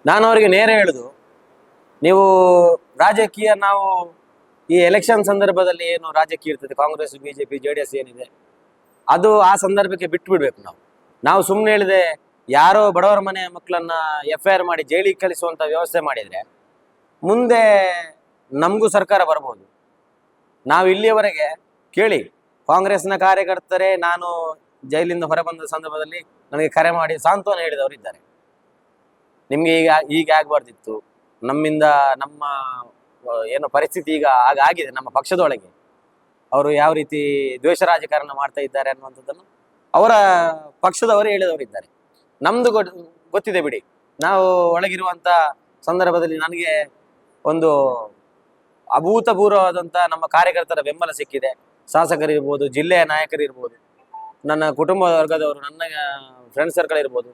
ನಾನು ಅವರಿಗೆ ನೇರ ಹೇಳುದು, ನೀವು ರಾಜಕೀಯ ನಾವು ಈ ಎಲೆಕ್ಷನ್ ಸಂದರ್ಭದಲ್ಲಿ ಏನು ರಾಜಕೀಯ ಇರ್ತದೆ? Congress, BJP J D S ಏನಿದೆ? ಅದು ಆ ಸಂದರ್ಭಕ್ಕೆ ಬಿಟ್ಟು ಬಿಡ್ಬೇಕು ನಾವು. ನಾವು ಸುಮ್ಮನೆ ಹೇಳಿದೆ ಯಾರೋ ಬಡವರ ಮನೆ ಮಕ್ಕಳನ್ನ ಎಫ್ ಐ ಆರ್ ಮಾಡಿ ಜೈಲಿಗೆ ಕಳಿಸುವಂತ ವ್ಯವಸ್ಥೆ ಮಾಡಿದ್ರೆ ಮುಂದೆ ನಮಗೂ ಸರ್ಕಾರ ಬರ್ಬೋದು. ನಾವು ಇಲ್ಲಿಯವರೆಗೆ ಕೇಳಿ, ಕಾಂಗ್ರೆಸ್ನ ಕಾರ್ಯಕರ್ತರೇ, ನಾನು ಜೈಲಿಂದ ಹೊರಬಂದ ಸಂದರ್ಭದಲ್ಲಿ ನನಗೆ ಕರೆ ಮಾಡಿ ಸಾಂತ್ವನ ಹೇಳಿದವರು ಇದ್ದಾರೆ. ನಿಮಗೆ ಈಗ ಈಗ ಆಗಬಾರ್ದಿತ್ತು. ನಮ್ಮಿಂದ ನಮ್ಮ ಏನು ಪರಿಸ್ಥಿತಿ ಈಗ ಆಗ ಆಗಿದೆ, ನಮ್ಮ ಪಕ್ಷದೊಳಗೆ. ಅವರು ಯಾವ ರೀತಿ ದ್ವೇಷ ರಾಜಕಾರಣ ಮಾಡ್ತಾ ಇದ್ದಾರೆ ಅನ್ನುವಂಥದ್ದನ್ನು ಅವರ ಪಕ್ಷದವರೇ ಹೇಳಿದವರು ಇದ್ದಾರೆ. ನಮ್ದು ಗೊತ್- ಗೊತ್ತಿದೆ ಬಿಡಿ. ನಾವು ಒಳಗಿರುವಂಥ ಸಂದರ್ಭದಲ್ಲಿ ನನಗೆ ಒಂದು ಅಭೂತಪೂರ್ವವಾದಂತ ನಮ್ಮ ಕಾರ್ಯಕರ್ತರ ಬೆಂಬಲ ಸಿಕ್ಕಿದೆ. ಶಾಸಕರಿರ್ಬೋದು, ಜಿಲ್ಲೆಯ ನಾಯಕರಿರ್ಬೋದು, ನನ್ನ ಕುಟುಂಬ ವರ್ಗದವರು, ನನ್ನ ಫ್ರೆಂಡ್ ಸರ್ಕಲ್ ಇರ್ಬೋದು,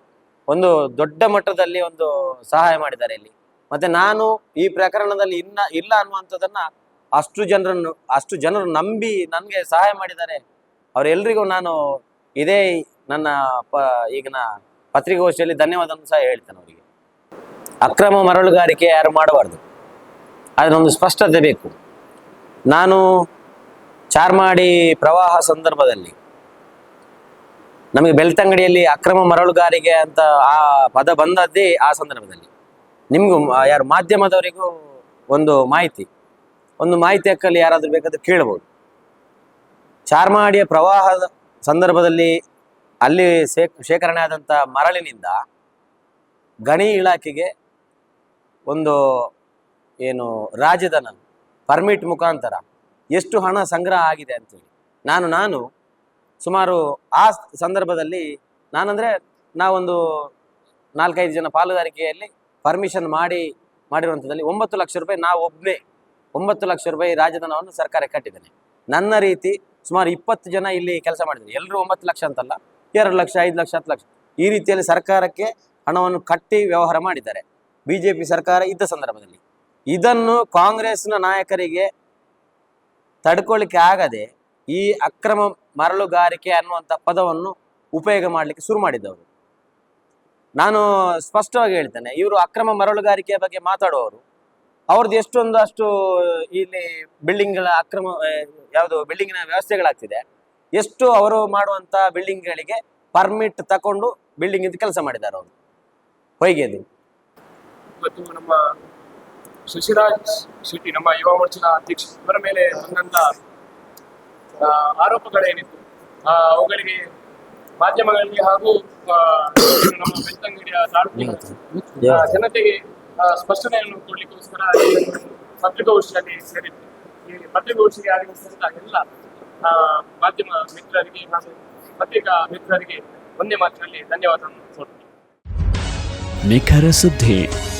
ಒಂದು ದೊಡ್ಡ ಮಟ್ಟದಲ್ಲಿ ಒಂದು ಸಹಾಯ ಮಾಡಿದ್ದಾರೆ ಇಲ್ಲಿ. ಮತ್ತೆ ನಾನು ಈ ಪ್ರಕರಣದಲ್ಲಿ ಇನ್ನ ಇಲ್ಲ ಅನ್ನುವಂಥದ್ದನ್ನ ಅಷ್ಟು ಜನರನ್ನು, ಅಷ್ಟು ಜನರು ನಂಬಿ ನನಗೆ ಸಹಾಯ ಮಾಡಿದ್ದಾರೆ. ಅವರೆಲ್ಲರಿಗೂ ನಾನು ಇದೇ ನನ್ನ ಪ ಈಗಿನ ಪತ್ರಿಕಾಗೋಷ್ಠಿಯಲ್ಲಿ ಧನ್ಯವಾದವನ್ನು ಸಹ ಹೇಳ್ತೇನೆ ಅವರಿಗೆ. ಅಕ್ರಮ ಮರಳುಗಾರಿಕೆ ಯಾರು ಮಾಡಬಾರ್ದು. ಅದನ್ನೊಂದು ಸ್ಪಷ್ಟತೆ ಬೇಕು. ನಾನು ಚಾರ್ಮಾಡಿ ಪ್ರವಾಹ ಸಂದರ್ಭದಲ್ಲಿ ನಮಗೆ ಬೆಳ್ತಂಗಡಿಯಲ್ಲಿ ಅಕ್ರಮ ಮರಳುಗಾರಿಕೆ ಅಂತ ಆ ಪದ ಬಂದದ್ದೇ ಆ ಸಂದರ್ಭದಲ್ಲಿ. ನಿಮಗೂ ಯಾರು ಮಾಧ್ಯಮದವರಿಗೂ ಒಂದು ಮಾಹಿತಿ. ಒಂದು ಮಾಹಿತಿ ಹಕ್ಕಲ್ಲಿ ಯಾರಾದರೂ ಬೇಕಾದ್ರೆ ಕೇಳ್ಬೋದು. ಚಾರ್ಮಾಡಿಯ ಪ್ರವಾಹದ ಸಂದರ್ಭದಲ್ಲಿ ಅಲ್ಲಿ ಶೇ ಶೇಖರಣೆ ಆದಂಥ ಮರಳಿನಿಂದ ಗಣಿ ಇಲಾಖೆಗೆ ಒಂದು ಏನು ರಾಜಧನ ಪರ್ಮಿಟ್ ಮುಖಾಂತರ ಎಷ್ಟು ಹಣ ಸಂಗ್ರಹ ಆಗಿದೆ ಅಂತೇಳಿ. ನಾನು ನಾನು ಸುಮಾರು ಆ ಸಂದರ್ಭದಲ್ಲಿ ನಾನಂದರೆ ನಾವೊಂದು ನಾಲ್ಕೈದು ಜನ ಪಾಲುದಾರಿಕೆಯಲ್ಲಿ ಪರ್ಮಿಷನ್ ಮಾಡಿ ಮಾಡಿರುವಂಥದ್ದಲ್ಲಿ ಒಂಬತ್ತು ಲಕ್ಷ ರೂಪಾಯಿ ನಾವು ಒಬ್ಬನೇ ಒಂಬತ್ತು ಲಕ್ಷ ರೂಪಾಯಿ ರಾಜಧನವನ್ನು ಸರ್ಕಾರ ಕಟ್ಟಿದ್ದೇನೆ. ನನ್ನ ರೀತಿ ಸುಮಾರು ಇಪ್ಪತ್ತು ಜನ ಇಲ್ಲಿ ಕೆಲಸ ಮಾಡಿದ್ದಾರೆ. ಎಲ್ಲರೂ ಒಂಬತ್ತು ಲಕ್ಷ ಅಂತಲ್ಲ, ಎರಡು ಲಕ್ಷ, ಐದು ಲಕ್ಷ, ಹತ್ತು ಲಕ್ಷ. ಈ ರೀತಿಯಲ್ಲಿ ಸರ್ಕಾರಕ್ಕೆ ಹಣವನ್ನು ಕಟ್ಟಿ ವ್ಯವಹಾರ ಮಾಡಿದ್ದಾರೆ. ಬಿಜೆಪಿ ಸರ್ಕಾರ ಇದ್ದ ಸಂದರ್ಭದಲ್ಲಿ. ಇದನ್ನು ಕಾಂಗ್ರೆಸ್ನ ನಾಯಕರಿಗೆ ತಡ್ಕೊಳ್ಳಿಕ್ಕೆ ಆಗದೆ ಈ ಅಕ್ರಮ ಮರಳುಗಾರಿಕೆ ಅನ್ನುವಂಥ ಪದವನ್ನು ಉಪಯೋಗ ಮಾಡಲಿಕ್ಕೆ ಶುರು ಮಾಡಿದ್ದವರು. ನಾನು ಸ್ಪಷ್ಟವಾಗಿ ಹೇಳ್ತೇನೆ, ಇವರು ಅಕ್ರಮ ಮರಳುಗಾರಿಕೆಯ ಬಗ್ಗೆ ಮಾತಾಡುವವರು. ಅವ್ರದ್ದು ಎಷ್ಟೊಂದು ಅಷ್ಟು ಇಲ್ಲಿ ಬಿಲ್ಡಿಂಗ್ಗಳ ಅಕ್ರಮ ಯಾವುದು ಬಿಲ್ಡಿಂಗಿನ ವ್ಯವಸ್ಥೆಗಳಾಗ್ತಿದೆ. ಎಷ್ಟು ಅವರು ಮಾಡುವಂಥ ಬಿಲ್ಡಿಂಗ್ಗಳಿಗೆ ಪರ್ಮಿಟ್ ತಕೊಂಡು ಬಿಲ್ಡಿಂಗ್ ಇಂದ ಕೆಲಸ ಮಾಡಿದ್ದಾರೆ ಅವರು. ಹೊಯ್ಗೆದು. ಶಶಿರಾಜ್ ಶೆಟ್ಟಿ ನಮ್ಮ ಯುವ ಮೋರ್ಚಾದ ಅಧ್ಯಕ್ಷ, ಇವರ ಮೇಲೆ ಬಂದಂತ ಆರೋಪಗಳೇನಿತ್ತು ಅವುಗಳಿಗೆ ಮಾಧ್ಯಮಗಳಿಗೆ ಹಾಗೂ ನಮ್ಮ ಬೆಳ್ತಂಗಡಿಯ ತಾಲೂಕಿನ ಜನತೆಗೆ ಸ್ಪಷ್ಟನೆಯನ್ನು ಕೊಡ್ಲಿಕ್ಕೋಸ್ಕರ ಪತ್ರಿಕಾಗೋಷ್ಠಿಯಲ್ಲಿ ಸೇರಿತ್ತು ಈ ಪತ್ರಿಕಾಗೋಷ್ಠಿಗೆ ಆಗಮಿಸಿದಂತ ಎಲ್ಲ ಮಾಧ್ಯಮ ಮಿತ್ರರಿಗೆ ಹಾಗೂ ಪತ್ರಿಕಾ ಮಿತ್ರರಿಗೆ ಒಂದೇ ಮಾತಿನಲ್ಲಿ ಧನ್ಯವಾದ ನಿಖರ ಸುದ್ದಿ.